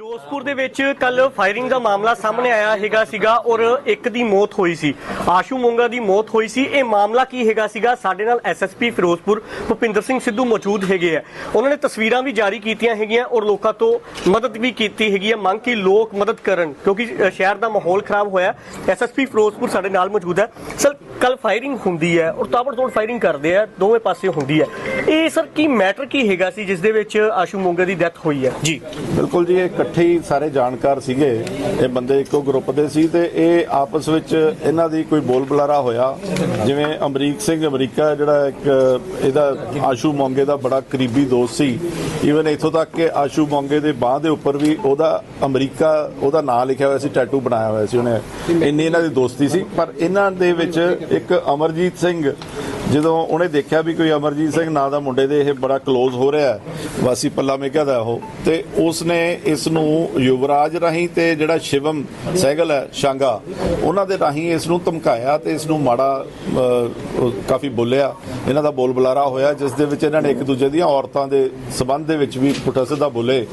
ਫਿਰੋਜ਼ਪੁਰ ਦੇ ਵਿੱਚ ਕੱਲ ਫਾਇਰਿੰਗ ਦਾ ਮਾਮਲਾ ਸਾਹਮਣੇ ਆਇਆ ਹੈਗਾ ਸੀਗਾ ਔਰ ਇੱਕ ਦੀ ਮੌਤ ਹੋਈ ਸੀ। ਆਸ਼ੂ ਮੋਂਗਾ ਦੀ ਮੌਤ ਹੋਈ ਸੀ। ਇਹ ਮਾਮਲਾ ਕੀ ਹੈਗਾ ਸੀਗਾ? ਸਾਡੇ ਨਾਲ ਐਸਐਸਪੀ ਫਿਰੋਜ਼ਪੁਰ ਭੁਪਿੰਦਰ ਸਿੰਘ ਸਿੱਧੂ ਮੌਜੂਦ ਹੈਗੇ ਆ। ਉਹਨਾਂ ਨੇ ਤਸਵੀਰਾਂ ਵੀ ਜਾਰੀ ਕੀਤੀਆਂ ਹੈਗੀਆਂ ਔਰ ਲੋਕਾਂ ਤੋਂ ਮਦਦ ਵੀ ਕੀਤੀ ਹੈਗੀ ਹੈ ਮੰਗ ਕਿ ਲੋਕ ਮਦਦ ਕਰਨ ਕਿਉਂਕਿ ਸ਼ਹਿਰ ਦਾ ਮਾਹੌਲ ਖਰਾਬ ਹੋਇਆ। ਐਸਐਸਪੀ ਫਿਰੋਜ਼ਪੁਰ ਸਾਡੇ ਨਾਲ ਮੌਜੂਦ ਹੈ। ਸਰ ਕੱਲ ਫਾਇਰਿੰਗ ਹੁੰਦੀ ਹੈ ਔਰ ਤਾਬੜਤੋੜ ਫਾਇਰਿੰਗ ਕਰਦੇ ਆ। ਦੋਵੇਂ ਪਾਸੇ ਹੁੰਦੀ ਹੈ। ਇਹ ਸਰ, ਕੀ ਮੈਟਰ ਕੀ ਹੈਗਾ ਸੀ ਜਿਸ ਦੇ ਵਿੱਚ ਆਸ਼ੂ ਮੋਂਗਾ ਦੀ ਡੈਥ ਹੋਈ ਹੈ? ਜੀ। ਬਿਲਕੁਲ ਜੀ, ਇਹ ਇਕੱਠੇ ਹੀ ਸਾਰੇ ਜਾਣਕਾਰ ਸੀਗੇ। ਇਹ ਬੰਦੇ ਇੱਕੋ ਗਰੁੱਪ ਦੇ ਸੀ ਤੇ ਇਹ ਆਪਸ ਵਿੱਚ ਇਹਨਾਂ ਦੀ ਕੋਈ ਬੋਲ ਬੁਲਾਰਾ ਹੋਇਆ। ਜਿਵੇਂ ਅਮਰੀਕ ਸਿੰਘ ਅਮਰੀਕਾ ਜਿਹੜਾ ਇੱਕ ਇਹਦਾ ਆਸ਼ੂ ਮੋਂਗੇ ਦਾ ਬੜਾ ਕਰੀਬੀ ਦੋਸਤ ਸੀ। ਈਵਨ ਇੱਥੋਂ ਤੱਕ ਕਿ ਆਸ਼ੂ ਮੋਂਗੇ ਦੇ ਬਾਹ ਦੇ ਉੱਪਰ ਵੀ ਉਹਦਾ ਅਮਰੀਕਾ ਉਹਦਾ ਨਾਂ ਲਿਖਿਆ ਹੋਇਆ ਸੀ ਟੈਟੂ ਬਣਾਇਆ ਹੋਇਆ ਸੀ ਉਹਨੇ। ਇੰਨੀ ਇਹਨਾਂ ਦੀ ਦੋਸਤੀ ਸੀ। ਪਰ ਇਹਨਾਂ ਦੇ ਵਿੱਚ ਇੱਕ ਅਮਰਜੀਤ ਸਿੰਘ ਜਦੋਂ ਉਹਨੇ ਦੇਖਿਆ ਵੀ ਕੋਈ ਅਮਰਜੀਤ ਸਿੰਘ ਨਾਂ ਦਾ ਮੁੰਡੇ ਦੇ ਇਹ ਬੜਾ ক্লোਜ਼ ਹੋ ਰਿਹਾ ਵਾਸੀ ਪੱਲਾ ਮੇਘਾ ਦਾ ਉਹ, ਤੇ ਉਸਨੇ ਇਸ ਨੂੰ ਯੁਵਰਾਜ ਰਾਹੀਂ ਤੇ ਜਿਹੜਾ ਸ਼ਿਵਮ ਸਹਿਗਲ ਹੈ, ਸ਼ਾਂਗਾ, ਉਹਨਾਂ ਦੇ ਰਾਹੀਂ ਇਸ ਨੂੰ ਧਮਕਾਇਆ ਤੇ ਇਸ ਨੂੰ ਮਾੜਾ ਕਾਫੀ ਬੋਲਿਆ। ਇਹਨਾਂ ਦਾ ਬੋਲ ਬੁਲਾਰਾ ਹੋਇਆ, ਜਿਸ ਦੇ ਵਿੱਚ ਇਹਨਾਂ ਨੇ ਇੱਕ ਦੂਜੇ ਦੀਆਂ ਔਰਤਾਂ ਦੇ ਸਬੰਧ ਦੇ ਵਿੱਚ ਵੀ ਪੁੱਠਾ ਸਿੱਧਾ ਬੋਲੇ।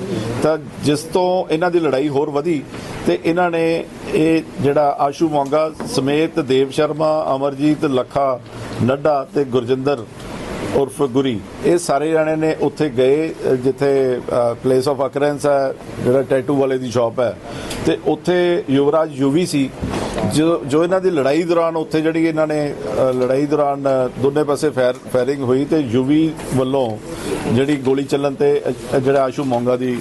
ਤਾਂ ਜਿਸ ਤੋਂ ਇਹਨਾਂ ਦੀ ਲੜਾਈ ਹੋਰ ਵਧੀ ਤੇ ਇਹਨਾਂ ਨੇ ਇਹ ਜਿਹੜਾ ਆਸ਼ੂ ਮੋਂਗਾ ਸਮੇਤ ਦੇਵ ਸ਼ਰਮਾ, ਅਮਰਜੀਤ ਲੱਖਾ ਨੱਡਾ ਤੇ ਗੁਰਜਿੰਦਰ ਉਰਫ ਗੁਰੀ, ਇਹ ਸਾਰੇ ਜਣੇ ਨੇ ਉੱਥੇ ਗਏ ਜਿੱਥੇ ਪਲੇਸ ਆਫ ਅਕਰੈਂਸ ਹੈ, ਜਿਹੜਾ ਟੈਟੂ ਵਾਲੇ ਦੀ ਸ਼ਾਪ ਹੈ। ਤੇ ਉੱਥੇ ਯੁਵਰਾਜ ਯੂਵੀ ਸੀ ਜੋ ਜੋ ਇਹਨਾਂ ਦੀ ਲੜਾਈ ਦੌਰਾਨ ਉੱਥੇ ਜਿਹੜੀ ਇਹਨਾਂ ਨੇ ਲੜਾਈ ਦੌਰਾਨ ਦੋਨੇ ਪਾਸੇ ਫਾਇਰ ਫਾਇਰਿੰਗ ਹੋਈ ਤੇ ਯੂਵੀ ਵੱਲੋਂ ਜਿਹੜੀ ਗੋਲੀ ਚੱਲਣ ਤੇ ਜਿਹੜਾ ਆਸ਼ੂ ਮੋਂਗਾ ਦੀ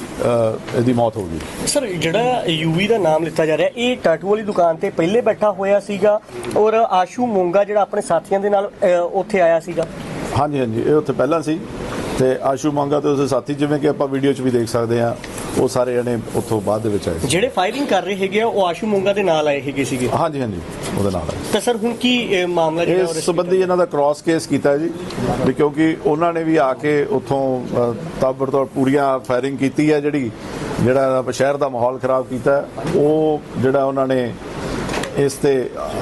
ਇਹਦੀ ਮੌਤ ਹੋ ਗਈ। ਸਰ ਜਿਹੜਾ ਯੂਵੀ ਦਾ ਨਾਮ ਲਿੱਤਾ ਜਾ ਰਿਹਾ ਇਹ ਟੈਟੂ ਵਾਲੀ ਦੁਕਾਨ ਤੇ ਪਹਿਲੇ ਬੈਠਾ ਹੋਇਆ ਸੀਗਾ ਔਰ ਆਸ਼ੂ ਮੋਂਗਾ ਜਿਹੜਾ ਆਪਣੇ ਸਾਥੀਆਂ ਦੇ ਨਾਲ ਉੱਥੇ ਆਇਆ ਸੀਗਾ? ਹਾਂਜੀ ਹਾਂਜੀ ਇਹ ਉੱਥੇ ਪਹਿਲਾਂ ਸੀ ਤੇ ਆਸ਼ੂ ਮੰਗਾ ਤੇ ਉਸਦੇ ਸਾਥੀ ਜਿਵੇਂ ਕਿ ਆਪਾਂ ਵੀਡੀਓ 'ਚ ਵੀ ਦੇਖ ਸਕਦੇ ਆ ਉਹ ਸਾਰੇ ਜਣੇ ਉੱਥੋਂ ਬਾਅਦ ਦੇ ਵਿੱਚ ਆਏ ਸੀ। ਜਿਹੜੇ ਫਾਇਰਿੰਗ ਕਰ ਰਹੇ ਹੈਗੇ ਆ ਉਹ ਆਸ਼ੂ ਮੋਂਗਾ ਦੇ ਨਾਲ ਆਏ ਹੈਗੇ ਸੀਗੇ? ਹਾਂਜੀ ਹਾਂਜੀ ਉਹਦੇ ਨਾਲ ਆਏ। ਤਾਂ ਸਰ ਹੁਣ ਕੀ ਇਹ ਮਾਮਲਾ ਜਿਹੜਾ ਉਹ ਇਸ ਸੰਬੰਧੀ ਇਹਨਾਂ ਦਾ ਕ੍ਰਾਸ ਕੇਸ ਕੀਤਾ ਹੈ ਜੀ ਵੀ ਕਿਉਂਕਿ ਉਹਨਾਂ ਨੇ ਵੀ ਆ ਕੇ ਉੱਥੋਂ ਅ, ਤਾਬੜਤੋੜ ਪੂਰੀਆਂ ਫਾਇਰਿੰਗ ਕੀਤੀ ਹੈ ਜਿਹੜੀ ਜਿਹੜਾ ਸ਼ਹਿਰ ਦਾ ਮਾਹੌਲ ਖਰਾਬ ਕੀਤਾ ਹੈ, ਉਹ ਜਿਹੜਾ ਉਹਨਾਂ ਨੇ ਇਸ ਤੇ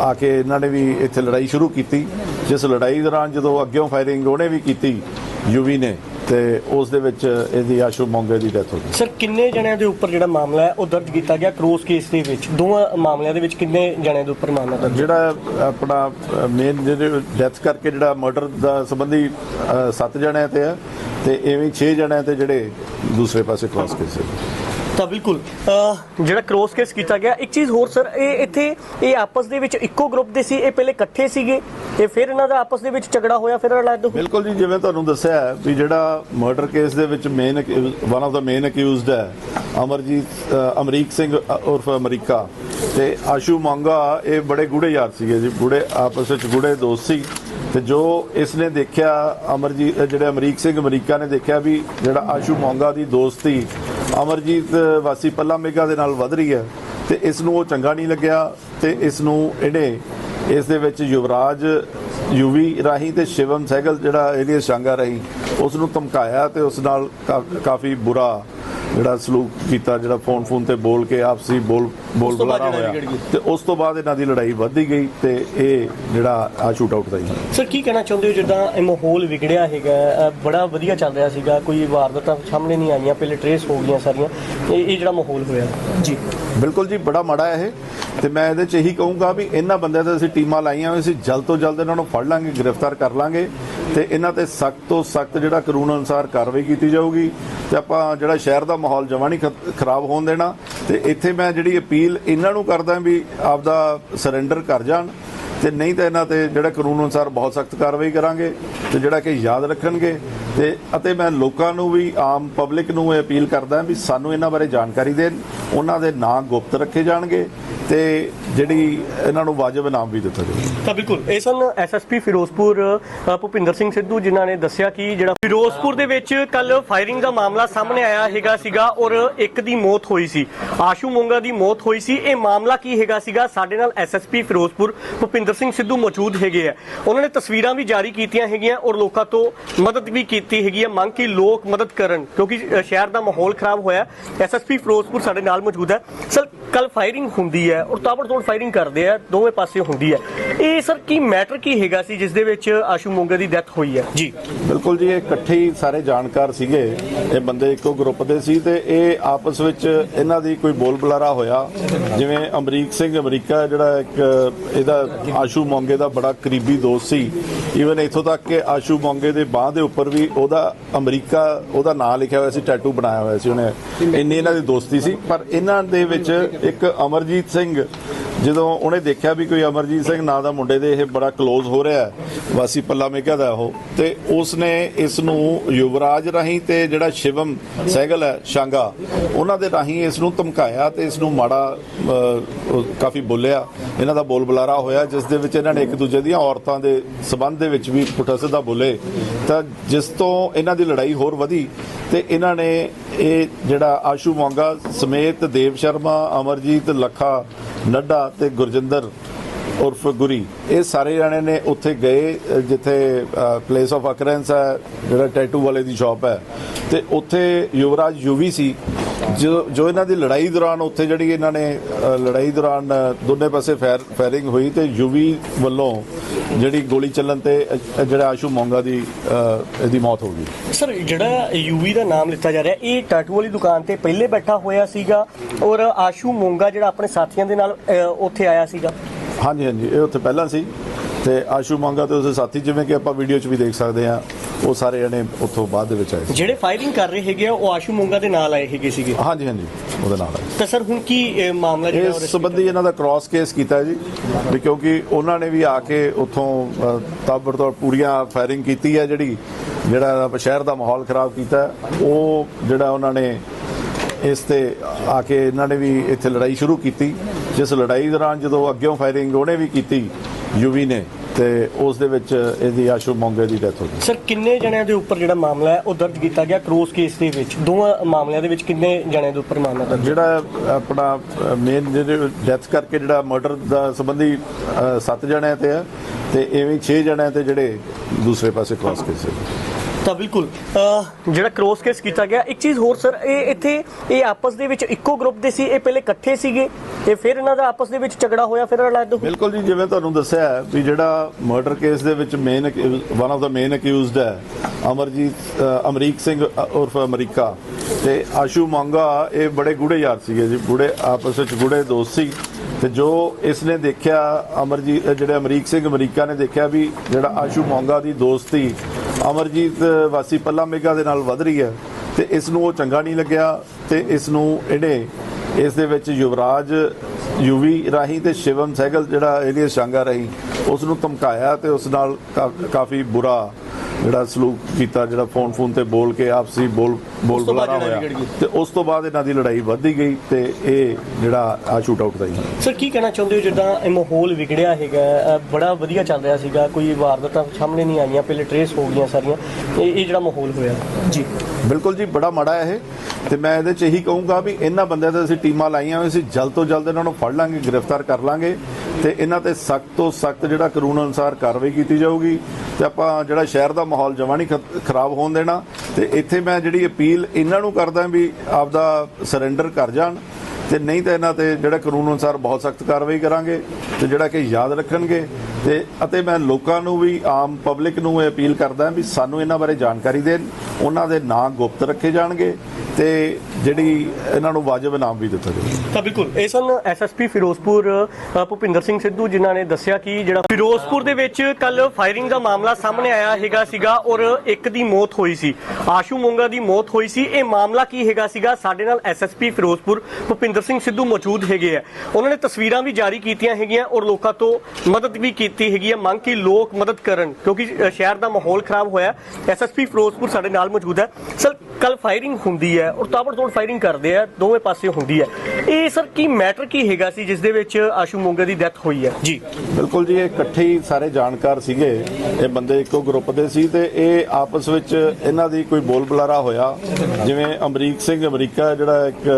ਆ ਕੇ ਇਹਨਾਂ ਨੇ ਵੀ ਇੱਥੇ ਲੜਾਈ ਸ਼ੁਰੂ ਕੀਤੀ ਜਿਸ ਲੜਾਈ ਦੌਰਾਨ ਜਦੋਂ ਅੱਗਿਓਂ ਫਾਇਰਿੰਗ ਉਹਨੇ ਵੀ ਕੀਤੀ ਯੂਵੀ ਨੇ ਤੇ ਉਸ ਦੇ ਵਿੱਚ ਇਹਦੀ ਆਸ਼ੂ ਮੋਂਗੇ ਦੀ ਡੈਥ ਹੋ ਗਈ। ਸਰ ਕਿੰਨੇ ਜਣਿਆਂ ਦੇ ਉੱਪਰ ਜਿਹੜਾ ਮਾਮਲਾ ਹੈ ਉਹ ਦਰਜ ਕੀਤਾ ਗਿਆ ਕ੍ਰੋਸ ਕੇਸ ਦੇ ਵਿੱਚ? ਦੋਵਾਂ ਮਾਮਲਿਆਂ ਦੇ ਵਿੱਚ ਕਿੰਨੇ ਜਣਿਆਂ ਦੇ ਉੱਪਰ ਮਾਮਲਾ ਦਰਜ? ਜਿਹੜਾ ਆਪਣਾ ਮੇਨ ਜਿਹੜੇ ਡੈਥ ਕਰਕੇ ਜਿਹੜਾ ਮਰਡਰ ਦਾ ਸੰਬੰਧੀ 7 ਜਣਿਆਂ ਤੇ ਹੈ ਤੇ ਐਵੇਂ 6 ਜਣਿਆਂ ਤੇ ਜਿਹੜੇ ਦੂਸਰੇ ਪਾਸੇ ਕ੍ਰਾਸ ਕੇਸ ਹੈ। ਤਾਂ ਬਿਲਕੁਲ ਜਿਹੜਾ ਕ੍ਰੋਸ ਕੇਸ ਕੀਤਾ ਗਿਆ ਇੱਕ ਚੀਜ਼ ਹੋਰ ਸਰ ਇਹ ਇੱਥੇ ਇਹ ਆਪਸ ਦੇ ਵਿੱਚ ਇੱਕੋ ਗਰੁੱਪ ਦੇ ਸੀ ਇਹ ਪਹਿਲੇ ਇਕੱਠੇ ਸੀਗੇ? ਤੇ ਫਿਰ ਇਹਨਾਂ ਦਾ ਆਪਸ ਦੇ ਵਿੱਚ ਝਗੜਾ ਹੋਇਆ ਫਿਰ ਅਲੱਗ ਬਿਲਕੁਲ ਜੀ ਜਿਵੇਂ ਤੁਹਾਨੂੰ ਦੱਸਿਆ ਵੀ ਜਿਹੜਾ ਮਰਡਰ ਕੇਸ ਦੇ ਵਿੱਚ ਮੇਨ ਵਨ ਆਫ ਦਾ ਮੇਨ ਅਕਿਊਜ਼ਡ ਹੈ ਅਮਰਜੀਤ ਅਮਰੀਕ ਸਿੰਘ ਅ, ਉਰਫ ਅਮਰੀਕਾ। ਤੇ ਆਸ਼ੂ ਮੰਗਾ ਇਹ ਬੜੇ ਗੂੜੇ ਯਾਰ ਸੀਗੇ ਜੀ ਗੂੜੇ ਆਪਸ ਵਿੱਚ ਗੂੜੇ ਦੋਸਤ ਸੀ। ਤੇ ਜੋ ਇਸ ਨੇ ਦੇਖਿਆ ਅਮਰਜੀਤ ਜਿਹੜੇ ਅਮਰੀਕ ਸਿੰਘ ਅਮਰੀਕਾ ਨੇ ਦੇਖਿਆ ਵੀ ਜਿਹੜਾ ਆਸ਼ੂ ਮੰਗਾ ਦੀ ਦੋਸਤੀ ਅਮਰਜੀਤ ਵਾਸੀ ਪੱਲਾ ਮੇਗਾ ਦੇ ਨਾਲ ਵਧ ਰਹੀ ਹੈ। ਤੇ ਇਸ ਨੂੰ ਉਹ ਚੰਗਾ ਨਹੀਂ ਲੱਗਿਆ ਤੇ ਇਸ ਨੂੰ ਇਹਨੇ ਇਸ ਦੇ ਵਿੱਚ ਯੁਵਰਾਜ, ਯੂਵੀ ਰਾਹੀਂ ਤੇ ਸ਼ਿਵਮ ਸਹਿਗਲ ਜਿਹੜਾ ਏਲੀਅਸ ਸ਼ਾਂਗਾ ਰਾਹੀਂ ਉਸ ਨੂੰ ਧਮਕਾਇਆ ਤੇ ਉਸ ਨਾਲ ਕਾ- ਕਾਫੀ ਬੁਰਾ ਜਿਹੜਾ ਸਲੂਕ ਕੀਤਾ ਜਿਹੜਾ ਫੋਨ ਫੋਨ ਤੇ ਬੋਲ ਕੇ ਆਪਸੀ ਬੋਲ ਬੋਲ ਬੁਲਾਰਾ ਹੋਇਆ। ਤੇ ਉਸ ਤੋਂ ਬਾਅਦ ਇਹਨਾਂ ਦੀ ਲੜਾਈ ਵੱਧਦੀ ਗਈ ਤੇ ਇਹ ਜਿਹੜਾ ਆ ਸ਼ੂਟ ਆਊਟ ਦਾ ਹੀ ਸਰ ਕੀ ਕਹਿਣਾ ਚਾਹੁੰਦੇ ਹੋ ਜਿੱਦਾਂ ਇਹ ਮਾਹੌਲ ਵਿਗੜਿਆ ਹੈਗਾ? ਬੜਾ ਵਧੀਆ ਚੱਲ ਰਿਹਾ ਸੀਗਾ। ਕੋਈ ਵਾਰਦਾਤਾਂ ਸਾਹਮਣੇ ਨਹੀਂ ਆਈਆਂ ਪਹਿਲੇ ਟਰੇਸ ਹੋ ਗਈਆਂ ਸਾਰੀਆਂ। ਇਹ ਇਹ ਜਿਹੜਾ ਮਾਹੌਲ ਹੋਇਆ। ਜੀ। ਬਿਲਕੁਲ ਜੀ ਬੜਾ ਮਾੜਾ ਹੈ ਇਹ। ਤੇ ਮੈਂ ਇਹਦੇ ਚ ਇਹੀ ਕਹੂੰਗਾ ਵੀ ਇਹਨਾਂ ਬੰਦਿਆਂ ਤੇ ਅਸੀਂ ਟੀਮਾਂ ਲਾਈਆਂ ਹੋਈਆਂ ਸੀ। ਜਲਦ ਤੋਂ ਜਲਦ ਇਹਨਾਂ ਨੂੰ ਫੜ ਲਾਂਗੇ ਗ੍ਰਿਫਤਾਰ ਕਰ ਲਾਂਗੇ। ਤੇ ਇਹਨਾਂ ਤੇ ਸਖਤ ਤੋਂ ਸਖਤ ਜਿਹੜਾ ਕਾਨੂੰਨ ਅਨੁਸਾਰ ਕਾਰਵਾਈ ਕੀਤੀ ਜਾਊਗੀ ਤੇ ਆਪਾਂ ਜਿਹੜਾ ਸ਼ਹਿਰ ਦਾ ਮਾਹੌਲ ਜਮਾਂ ਨਹੀਂ ਖ- ਖਰਾਬ ਹੋਣ ਦੇਣਾ ਤੇ ਇੱਥੇ ਮੈਂ ਜਿਹੜੀ ਅਪੀਲ ਇਹਨਾਂ ਨੂੰ ਕਰਦਾ ਵੀ ਆਪਦਾ ਸਰੈਂਡਰ ਕਰ ਜਾਣ ਤੇ ਨਹੀਂ ਤਾਂ ਇਹਨਾਂ ਤੇ ਜਿਹੜਾ ਕਾਨੂੰਨ ਅਨੁਸਾਰ ਬਹੁਤ ਸਖਤ ਕਾਰਵਾਈ ਕਰਾਂਗੇ ਤੇ ਜਿਹੜਾ ਕਿ ਯਾਦ ਰੱਖਣਗੇ। ਤੇ ਅਤੇ ਮੈਂ ਲੋਕਾਂ ਨੂੰ ਵੀ, ਆਮ ਪਬਲਿਕ ਨੂੰ ਇਹ ਅਪੀਲ ਕਰਦਾ ਵੀ ਸਾਨੂੰ ਇਹਨਾਂ ਬਾਰੇ ਜਾਣਕਾਰੀ ਦੇਣ। ਉਹਨਾਂ ਦੇ ਨਾਂ ਗੁਪਤ ਰੱਖੇ ਜਾਣਗੇ ਤੇ ਜਿਹੜੀ ਇਹਨਾਂ ਨੂੰ ਵਾਜਬ ਇਨਾਮ ਵੀ ਦਿੱਤਾ ਜਾਵੇ। ਤਾਂ ਬਿਲਕੁਲ। ਇਹ ਸਨ ਐਸਐਸਪੀ ਫਿਰੋਜ਼ਪੁਰ ਭੁਪਿੰਦਰ ਸਿੰਘ ਸਿੱਧੂ, ਜਿਨ੍ਹਾਂ ਨੇ ਦੱਸਿਆ ਕਿ ਜਿਹੜਾ ਫਿਰੋਜ਼ਪੁਰ ਦੇ ਵਿੱਚ ਕੱਲ ਫਾਇਰਿੰਗ ਦਾ ਮਾਮਲਾ ਸਾਹਮਣੇ ਆਇਆ ਹੈਗਾ ਸੀਗਾ ਔਰ ਇੱਕ ਦੀ ਮੌਤ ਹੋਈ ਸੀ। ਆਸ਼ੂ ਮੋਂਗਾ ਦੀ ਮੌਤ ਹੋਈ ਸੀ। ਇਹ ਮਾਮਲਾ ਕੀ ਹੈਗਾ ਸੀਗਾ? ਸਾਡੇ ਨਾਲ ਐਸਐਸਪੀ ਫਿਰੋਜ਼ਪੁਰ, ਭੁਪਿੰਦਰ ਸਿੰਘ ਸਿੱਧੂ ਮੌਜੂਦ ਹੈਗੇ ਆ। ਉਹਨਾਂ ਨੇ ਤਸਵੀਰਾਂ ਵੀ ਜਾਰੀ ਕੀਤੀਆਂ ਹੈਗੀਆਂ ਔਰ ਲੋਕਾਂ ਤੋਂ ਮਦਦ ਵੀ ਕੀਤੀ ਹੈਗੀ ਹੈ ਮੰਗ ਕਿ ਲੋਕ ਮਦਦ ਕਰਨ, ਕਿਉਂਕਿ ਸ਼ਹਿਰ ਦਾ ਮਾਹੌਲ ਖਰਾਬ ਹੋਇਆ। ਐਸਐਸਪੀ ਫਿਰੋਜ਼ਪੁਰ ਸਾਡੇ ਨਾਲ ਮੌਜੂਦ ਹੈ। ਸਰ ਕੱਲ ਫਾਇਰਿੰਗ ਹੁੰਦੀ ਹੈ ਔਰ ਤਾਬੜਤੋੜ ਫਾਇਰਿੰਗ ਕਰਦੇ ਆ, ਦੋਵੇਂ ਪਾਸੇ ਹੁੰਦੀ ਹੈ। ਇਹ, ਸਰ, ਕੀ ਮੈਟਰ ਕੀ ਹੈਗਾ ਸੀ ਜਿਸ ਦੇ ਵਿੱਚ ਆਸ਼ੂ ਮੋਂਗਾ ਦੀ ਡੈਥ ਹੋਈ ਹੈ? ਜੀ। ਬਿਲਕੁਲ ਜੀ, ਇਹ ਇਕੱਠੇ ਹੀ ਸਾਰੇ ਜਾਣਕਾਰ ਸੀਗੇ। ਇਹ ਬੰਦੇ ਇੱਕੋ ਗਰੁੱਪ ਦੇ ਸੀ ਤੇ ਇਹ ਆਪਸ ਵਿੱਚ ਇਹਨਾਂ ਦੀ ਕੋਈ ਬੋਲ ਬੁਲਾਰਾ ਹੋਇਆ। ਜਿਵੇਂ ਅਮਰੀਕ ਸਿੰਘ ਅਮਰੀਕਾ ਜਿਹੜਾ ਇੱਕ, ਇਹਦਾ ਆਸ਼ੂ ਮੋਂਗੇ ਦਾ ਬੜਾ ਕਰੀਬੀ ਦੋਸਤ ਸੀ। ਈਵਨ ਇੱਥੋਂ ਤੱਕ ਕਿ ਆਸ਼ੂ ਮੋਂਗੇ ਦੇ ਬਾਹ ਦੇ ਉੱਪਰ ਵੀ ਉਹਦਾ ਅਮਰੀਕਾ, ਉਹਦਾ ਨਾਂ ਲਿਖਿਆ ਹੋਇਆ ਸੀ ਟੈਟੂ ਬਣਾਇਆ ਹੋਇਆ ਸੀ ਉਹਨੇ। ਇੰਨੀ ਇਹਨਾਂ ਦੀ ਦੋਸਤੀ ਸੀ। ਪਰ ਇਹਨਾਂ ਦੇ ਵਿੱਚ ਇੱਕ ਅਮਰਜੀਤ ਸਿੰਘ ਜਦੋਂ ਉਹਨੇ ਦੇਖਿਆ ਵੀ ਕੋਈ ਅਮਰਜੀਤ ਸਿੰਘ ਨਾਂ ਦਾ ਮੁੰਡੇ ਦੇ ਇਹ ਬੜਾ ক্লোਜ਼ ਹੋ ਰਿਹਾ ਵਾਸੀ ਪੱਲਾ ਮੇਘਾ ਦਾ ਉਹ, ਤੇ ਉਸ ਨੇ ਇਸ ਨੂੰ ਯੁਵਰਾਜ ਰਾਹੀਂ ਤੇ ਜਿਹੜਾ ਸ਼ਿਵਮ ਸਹਿਗਲ ਹੈ, ਸ਼ਾਂਗਾ, ਉਹਨਾਂ ਦੇ ਰਾਹੀਂ ਇਸ ਨੂੰ ਧਮਕਾਇਆ ਤੇ ਇਸ ਨੂੰ ਮਾੜਾ ਕਾਫੀ ਬੋਲਿਆ। ਇਹਨਾਂ ਦਾ ਬੋਲ ਬੁਲਾਰਾ ਹੋਇਆ, ਜਿਸ ਦੇ ਵਿੱਚ ਇਹਨਾਂ ਨੇ ਇੱਕ ਦੂਜੇ ਦੀਆਂ ਔਰਤਾਂ ਦੇ ਸਬੰਧ ਦੇ ਵਿੱਚ ਵੀ ਪੁੱਠਾ ਸਿੱਧਾ ਬੋਲੇ। ਤਾਂ ਜਿਸ ਤੋਂ ਇਹਨਾਂ ਦੀ ਲੜਾਈ ਹੋਰ ਵਧੀ ਤੇ ਇਹਨਾਂ ਨੇ ਇਹ ਜਿਹੜਾ ਆਸ਼ੂ ਮੋਂਗਾ ਸਮੇਤ ਦੇਵ ਸ਼ਰਮਾ, ਅਮਰਜੀਤ ਲੱਖਾ ਨੱਡਾ ਤੇ ਗੁਰਜਿੰਦਰ ਉਰਫ ਗੁਰੀ, ਇਹ ਸਾਰੇ ਜਾਣੇ ਨੇ ਉੱਥੇ ਗਏ ਜਿੱਥੇ ਪਲੇਸ ਆਫ ਅਕਰੈਂਸ ਹੈ, ਜਿਹੜਾ ਟੈਟੂ ਵਾਲੇ ਦੀ ਸ਼ਾਪ ਹੈ। ਤੇ ਉੱਥੇ ਯੁਵਰਾਜ ਯੂਵੀ ਸੀ, ਜੋ ਜੋ ਇਹਨਾਂ ਦੀ ਲੜਾਈ ਦੌਰਾਨ ਉੱਥੇ ਜਿਹੜੀ ਇਹਨਾਂ ਨੇ ਲੜਾਈ ਦੌਰਾਨ ਦੋਨੇ ਪਾਸੇ ਫਾਇਰ ਫਾਇਰਿੰਗ ਹੋਈ ਤੇ ਯੂਵੀ ਵੱਲੋਂ ਜਿਹੜੀ ਗੋਲੀ ਚੱਲਣ ਤੇ ਅ, ਜਿਹੜਾ ਆਸ਼ੂ ਮੋਂਗਾ ਦੀ ਅ, ਇਹਦੀ ਮੌਤ ਹੋ ਗਈ। ਸਰ ਜਿਹੜਾ ਯੂਵੀ ਦਾ ਨਾਮ ਲਿੱਤਾ ਜਾ ਰਿਹਾ ਇਹ ਟੈਟੂ ਵਾਲੀ ਦੁਕਾਨ ਤੇ ਪਹਿਲੇ ਬੈਠਾ ਹੋਇਆ ਸੀਗਾ ਔਰ ਆਸ਼ੂ ਮੋਂਗਾ ਜਿਹੜਾ ਆਪਣੇ ਸਾਥੀਆਂ ਦੇ ਨਾਲ ਉੱਥੇ ਆਇਆ ਸੀਗਾ? ਹਾਂਜੀ ਹਾਂਜੀ ਇਹ ਉੱਥੇ ਪਹਿਲਾਂ ਸੀ ਤੇ ਆਸ਼ੂ ਮੰਗਾ ਤੇ ਉਸਦੇ ਸਾਥੀ ਜਿਵੇਂ ਕਿ ਆਪਾਂ ਵੀਡੀਓ 'ਚ ਵੀ ਦੇਖ ਸਕਦੇ ਆ ਉਹ ਸਾਰੇ ਜਣੇ ਉੱਥੋਂ ਬਾਅਦ ਦੇ ਵਿੱਚ ਆਏ ਸੀ। ਜਿਹੜੇ ਫਾਇਰਿੰਗ ਕਰ ਰਹੇ ਹੈਗੇ ਆ ਉਹ ਆਸ਼ੂ ਮੋਂਗਾ ਦੇ ਨਾਲ ਆਏ ਹੈਗੇ ਸੀਗੇ? ਹਾਂਜੀ ਹਾਂਜੀ ਉਹਦੇ ਨਾਲ ਆਏ। ਤਾਂ ਸਰ ਹੁਣ ਕੀ ਮਾਮਲਾ ਜਿਹੜਾ ਇਸ ਸੰਬੰਧੀ ਇਹਨਾਂ ਦਾ ਕ੍ਰਾਸ ਕੇਸ ਕੀਤਾ ਜੀ ਵੀ ਕਿਉਂਕਿ ਉਹਨਾਂ ਨੇ ਵੀ ਆ ਕੇ ਉੱਥੋਂ ਅ, ਤਾਬੜਤੋੜ ਪੂਰੀਆਂ ਫਾਇਰਿੰਗ ਕੀਤੀ ਹੈ ਜਿਹੜੀ ਜਿਹੜਾ ਸ਼ਹਿਰ ਦਾ ਮਾਹੌਲ ਖਰਾਬ ਕੀਤਾ ਹੈ, ਉਹ ਜਿਹੜਾ ਉਹਨਾਂ ਨੇ ਇਸ ਤੇ ਆ ਕੇ ਇਹਨਾਂ ਨੇ ਵੀ ਇੱਥੇ ਲੜਾਈ ਸ਼ੁਰੂ ਕੀਤੀ ਜਿਸ ਲੜਾਈ ਦੌਰਾਨ ਜਦੋਂ ਅੱਗਿਓਂ ਫਾਇਰਿੰਗ ਉਹਨੇ ਵੀ ਕੀਤੀ ਯੂਵੀ ਨੇ ਤੇ ਉਸ ਦੇ ਵਿੱਚ ਇਹਦੀ ਆਸ਼ੂ ਮੋਂਗੇ ਦੀ ਡੈਥ ਹੋ ਗਈ। ਸਰ ਕਿੰਨੇ ਜਣਿਆਂ ਦੇ ਉੱਪਰ ਜਿਹੜਾ ਮਾਮਲਾ ਹੈ ਉਹ ਦਰਜ ਕੀਤਾ ਗਿਆ ਕ੍ਰੋਸ ਕੇਸ ਦੇ ਵਿੱਚ? ਦੋਵਾਂ ਮਾਮਲਿਆਂ ਦੇ ਵਿੱਚ ਕਿੰਨੇ ਜਣਿਆਂ ਦੇ ਉੱਪਰ ਮਾਮਲਾ ਦਰਜ? ਜਿਹੜਾ ਆਪਣਾ ਮੇਨ ਜਿਹੜੇ ਡੈਥ ਕਰਕੇ ਜਿਹੜਾ ਮਰਡਰ ਦਾ ਸੰਬੰਧੀ 7 ਜਣਿਆਂ ਤੇ ਹੈ ਤੇ ਐਵੇਂ 6 ਜਣਿਆਂ ਤੇ ਜਿਹੜੇ ਦੂਸਰੇ ਪਾਸੇ ਕ੍ਰਾਸ ਕੇਸ ਹੈ ਤਾਂ ਬਿਲਕੁਲ ਜਿਹੜਾ ਕ੍ਰੋਸ ਕੇਸ ਕੀਤਾ ਗਿਆ ਇੱਕ ਚੀਜ਼ ਹੋਰ ਸਰ ਇਹ ਇੱਥੇ ਇਹ ਆਪਸ ਦੇ ਵਿੱਚ ਇੱਕੋ ਗਰੁੱਪ ਦੇ ਸੀ ਇਹ ਪਹਿਲੇ ਇਕੱਠੇ ਸੀਗੇ? ਤੇ ਫਿਰ ਇਹਨਾਂ ਦਾ ਆਪਸ ਦੇ ਵਿੱਚ ਝਗੜਾ ਹੋਇਆ ਫਿਰ ਅਲੱਗ ਬਿਲਕੁਲ ਜੀ ਜਿਵੇਂ ਤੁਹਾਨੂੰ ਦੱਸਿਆ ਵੀ ਜਿਹੜਾ ਮਰਡਰ ਕੇਸ ਦੇ ਵਿੱਚ ਮੇਨ ਵਨ ਆਫ ਦਾ ਮੇਨ ਅਕਿਊਜ਼ਡ ਹੈ ਅਮਰਜੀਤ ਅਮਰੀਕ ਸਿੰਘ ਅ, ਉਰਫ ਅਮਰੀਕਾ। ਤੇ ਆਸ਼ੂ ਮੰਗਾ ਇਹ ਬੜੇ ਗੂੜੇ ਯਾਰ ਸੀਗੇ ਜੀ ਗੂੜੇ ਆਪਸ ਵਿੱਚ ਗੂੜੇ ਦੋਸਤ ਸੀ। ਤੇ ਜੋ ਇਸ ਨੇ ਦੇਖਿਆ ਅਮਰਜੀਤ ਜਿਹੜੇ ਅਮਰੀਕ ਸਿੰਘ ਅਮਰੀਕਾ ਨੇ ਦੇਖਿਆ ਵੀ ਜਿਹੜਾ ਆਸ਼ੂ ਮੰਗਾ ਦੀ ਦੋਸਤੀ ਅਮਰਜੀਤ ਵਾਸੀ ਪੱਲਾ ਮੇਗਾ ਦੇ ਨਾਲ ਵਧ ਰਹੀ ਹੈ। ਤੇ ਇਸ ਨੂੰ ਉਹ ਚੰਗਾ ਨਹੀਂ ਲੱਗਿਆ ਤੇ ਇਸ ਨੂੰ ਇਹਨੇ ਇਸ ਦੇ ਵਿੱਚ ਯੁਵਰਾਜ, ਯੂਵੀ ਰਾਹੀਂ ਤੇ ਸ਼ਿਵਮ ਸਹਿਗਲ ਜਿਹੜਾ ਏਲੀਅਸ ਸ਼ਾਂਗਾ ਰਾਹੀਂ, ਉਸ ਨੂੰ ਧਮਕਾਇਆ ਤੇ ਉਸ ਨਾਲ ਕਾ- ਕਾਫੀ ਬੁਰਾ ਜਿਹੜਾ ਸਲੂਕ ਕੀਤਾ ਜਿਹੜਾ ਫੋਨ ਫੋਨ ਤੇ ਬੋਲ ਕੇ ਆਪਸੀ ਬੋਲ ਬੋਲ ਬੁਲਾਰਾ ਹੋਇਆ। ਤੇ ਉਸ ਤੋਂ ਬਾਅਦ ਇਹਨਾਂ ਦੀ ਲੜਾਈ ਵੱਧਦੀ ਗਈ ਤੇ ਇਹ ਜਿਹੜਾ ਆ ਸ਼ੂਟ ਆਊਟ ਦਾ ਹੀ। ਸਰ ਕੀ ਕਹਿਣਾ ਚਾਹੁੰਦੇ ਹੋ ਜਿੱਦਾਂ ਇਹ ਮਾਹੌਲ ਵਿਗੜਿਆ ਹੈਗਾ? ਬੜਾ ਵਧੀਆ ਚੱਲ ਰਿਹਾ ਸੀਗਾ। ਕੋਈ ਵਾਰਦਾਤਾਂ ਸਾਹਮਣੇ ਨਹੀਂ ਆਈਆਂ ਪਹਿਲੇ ਟਰੇਸ ਹੋ ਗਈਆਂ ਸਾਰੀਆਂ। ਇਹ ਇਹ ਜਿਹੜਾ ਮਾਹੌਲ ਹੋਇਆ। ਜੀ। ਬਿਲਕੁਲ ਜੀ ਬੜਾ ਮਾੜਾ ਹੈ ਇਹ। ਤੇ ਮੈਂ ਇਹਦੇ ਚ ਇਹੀ ਕਹੂੰਗਾ ਵੀ ਇਹਨਾਂ ਬੰਦਿਆਂ ਤੇ ਅਸੀਂ ਟੀਮਾਂ ਲਾਈਆਂ ਹੋਈਆਂ ਸੀ। ਜਲਦ ਤੋਂ ਜਲਦ ਇਹਨਾਂ ਨੂੰ ਫੜ ਲਾਂਗੇ ਗ੍ਰਿਫਤਾਰ ਕਰ ਲਾਂਗੇ ਤੇ ਇਹਨਾਂ ਤੇ ਸਖਤ ਤੋਂ ਸਖਤ ਜਿਹੜਾ ਕਾਨੂੰਨ ਅਨੁਸਾਰ ਕਾਰਵਾਈ ਕੀਤੀ ਜਾਊਗੀ। ਤੇ ਆਪਾਂ ਜਿਹੜਾ ਸ਼ਹਿਰ ਦਾ ਮਾਹੌਲ ਜਮਾ ਨਹੀਂ ਖ- ਖਰਾਬ ਹੋਣ ਦੇਣਾ, ਤੇ ਇੱਥੇ ਮੈਂ ਜਿਹੜੀ ਅਪੀਲ ਇਹਨਾਂ ਨੂੰ ਕਰਦਾ ਵੀ ਆਪਦਾ ਸਰੈਂਡਰ ਕਰ ਜਾਣ। ਤੇ ਨਹੀਂ ਤਾਂ ਇਹਨਾਂ ਤੇ ਜਿਹੜਾ ਕਾਨੂੰਨ ਅਨੁਸਾਰ ਬਹੁਤ ਸਖਤ ਕਾਰਵਾਈ ਕਰਾਂਗੇ ਤੇ ਜਿਹੜਾ ਕਿ ਯਾਦ ਰੱਖਣਗੇ। ਤੇ ਅਤੇ ਮੈਂ ਲੋਕਾਂ ਨੂੰ ਵੀ, ਆਮ ਪਬਲਿਕ ਨੂੰ ਇਹ ਅਪੀਲ ਕਰਦਾ ਵੀ ਸਾਨੂੰ ਇਹਨਾਂ ਬਾਰੇ ਜਾਣਕਾਰੀ ਦੇਣ। ਉਹਨਾਂ ਦੇ ਨਾਂ ਗੁਪਤ ਰੱਖੇ ਜਾਣਗੇ ਤੇ ਜਿਹੜੀ ਇਹਨਾਂ ਨੂੰ ਵਾਜਬ ਇਨਾਮ ਵੀ ਦਿੱਤਾ ਜਾਵੇ। ਤਾਂ ਬਿਲਕੁਲ, ਇਹ ਸਨ ਐਸਐਸਪੀ ਫਿਰੋਜ਼ਪੁਰ ਭੁਪਿੰਦਰ ਸਿੰਘ ਸਿੱਧੂ, ਜਿਨ੍ਹਾਂ ਨੇ ਦੱਸਿਆ ਕਿ ਜਿਹੜਾ ਫਿਰੋਜ਼ਪੁਰ ਦੇ ਵਿੱਚ ਕੱਲ ਫਾਇਰਿੰਗ ਦਾ ਮਾਮਲਾ ਸਾਹਮਣੇ ਆਇਆ ਹੈਗਾ ਸੀਗਾ ਔਰ ਇੱਕ ਦੀ ਮੌਤ ਹੋਈ ਸੀ। ਆਸ਼ੂ ਮੋਂਗਾ ਦੀ ਮੌਤ ਹੋਈ ਸੀ। ਇਹ ਮਾਮਲਾ ਕੀ ਹੈਗਾ ਸੀਗਾ? ਸਾਡੇ ਨਾਲ ਐਸਐਸਪੀ ਫਿਰੋਜ਼ਪੁਰ, ਭੁਪਿੰਦਰ ਸਿੰਘ ਸਿੱਧੂ ਮੌਜੂਦ ਹੈਗੇ ਆ। ਉਹਨਾਂ ਨੇ ਤਸਵੀਰਾਂ ਵੀ ਜਾਰੀ ਕੀਤੀਆਂ ਹੈਗੀਆਂ ਔਰ ਲੋਕਾਂ ਤੋਂ ਮਦਦ ਵੀ ਕੀਤੀ ਹੈਗੀ ਹੈ ਮੰਗ ਕਿ ਲੋਕ ਮਦਦ ਕਰਨ, ਕਿਉਂਕਿ ਸ਼ਹਿਰ ਦਾ ਮਾਹੌਲ ਖਰਾਬ ਹੋਇਆ। ਐਸਐਸਪੀ ਫਿਰੋਜ਼ਪੁਰ ਸਾਡੇ ਨਾਲ ਮੌਜੂਦ ਹੈ। ਸਰ ਕੱਲ ਫਾਇਰਿੰਗ ਹੁੰਦੀ ਹੈ ਔਰ ਤਾਬੜਤੋੜ ਫਾਇਰਿੰਗ ਕਰਦੇ ਆ, ਦੋਵੇਂ ਪਾਸੇ ਹੁੰਦੀ ਹੈ। ਇਹ, ਸਰ, ਕੀ ਮੈਟਰ ਕੀ ਹੈਗਾ ਸੀ ਜਿਸ ਦੇ ਵਿੱਚ ਆਸ਼ੂ ਮੋਂਗਾ ਦੀ ਡੈਥ ਹੋਈ ਹੈ? ਜੀ। ਬਿਲਕੁਲ ਜੀ, ਇਹ ਇਕੱਠੇ ਹੀ ਸਾਰੇ ਜਾਣਕਾਰ ਸੀਗੇ। ਇਹ ਬੰਦੇ ਇੱਕੋ ਗਰੁੱਪ ਦੇ ਸੀ ਤੇ ਇਹ ਆਪਸ ਵਿੱਚ ਇਹਨਾਂ ਦੀ ਕੋਈ ਬੋਲ ਬੁਲਾਰਾ ਹੋਇਆ। ਜਿਵੇਂ ਅਮਰੀਕ ਸਿੰਘ ਅਮਰੀਕਾ ਜਿਹੜਾ ਇੱਕ,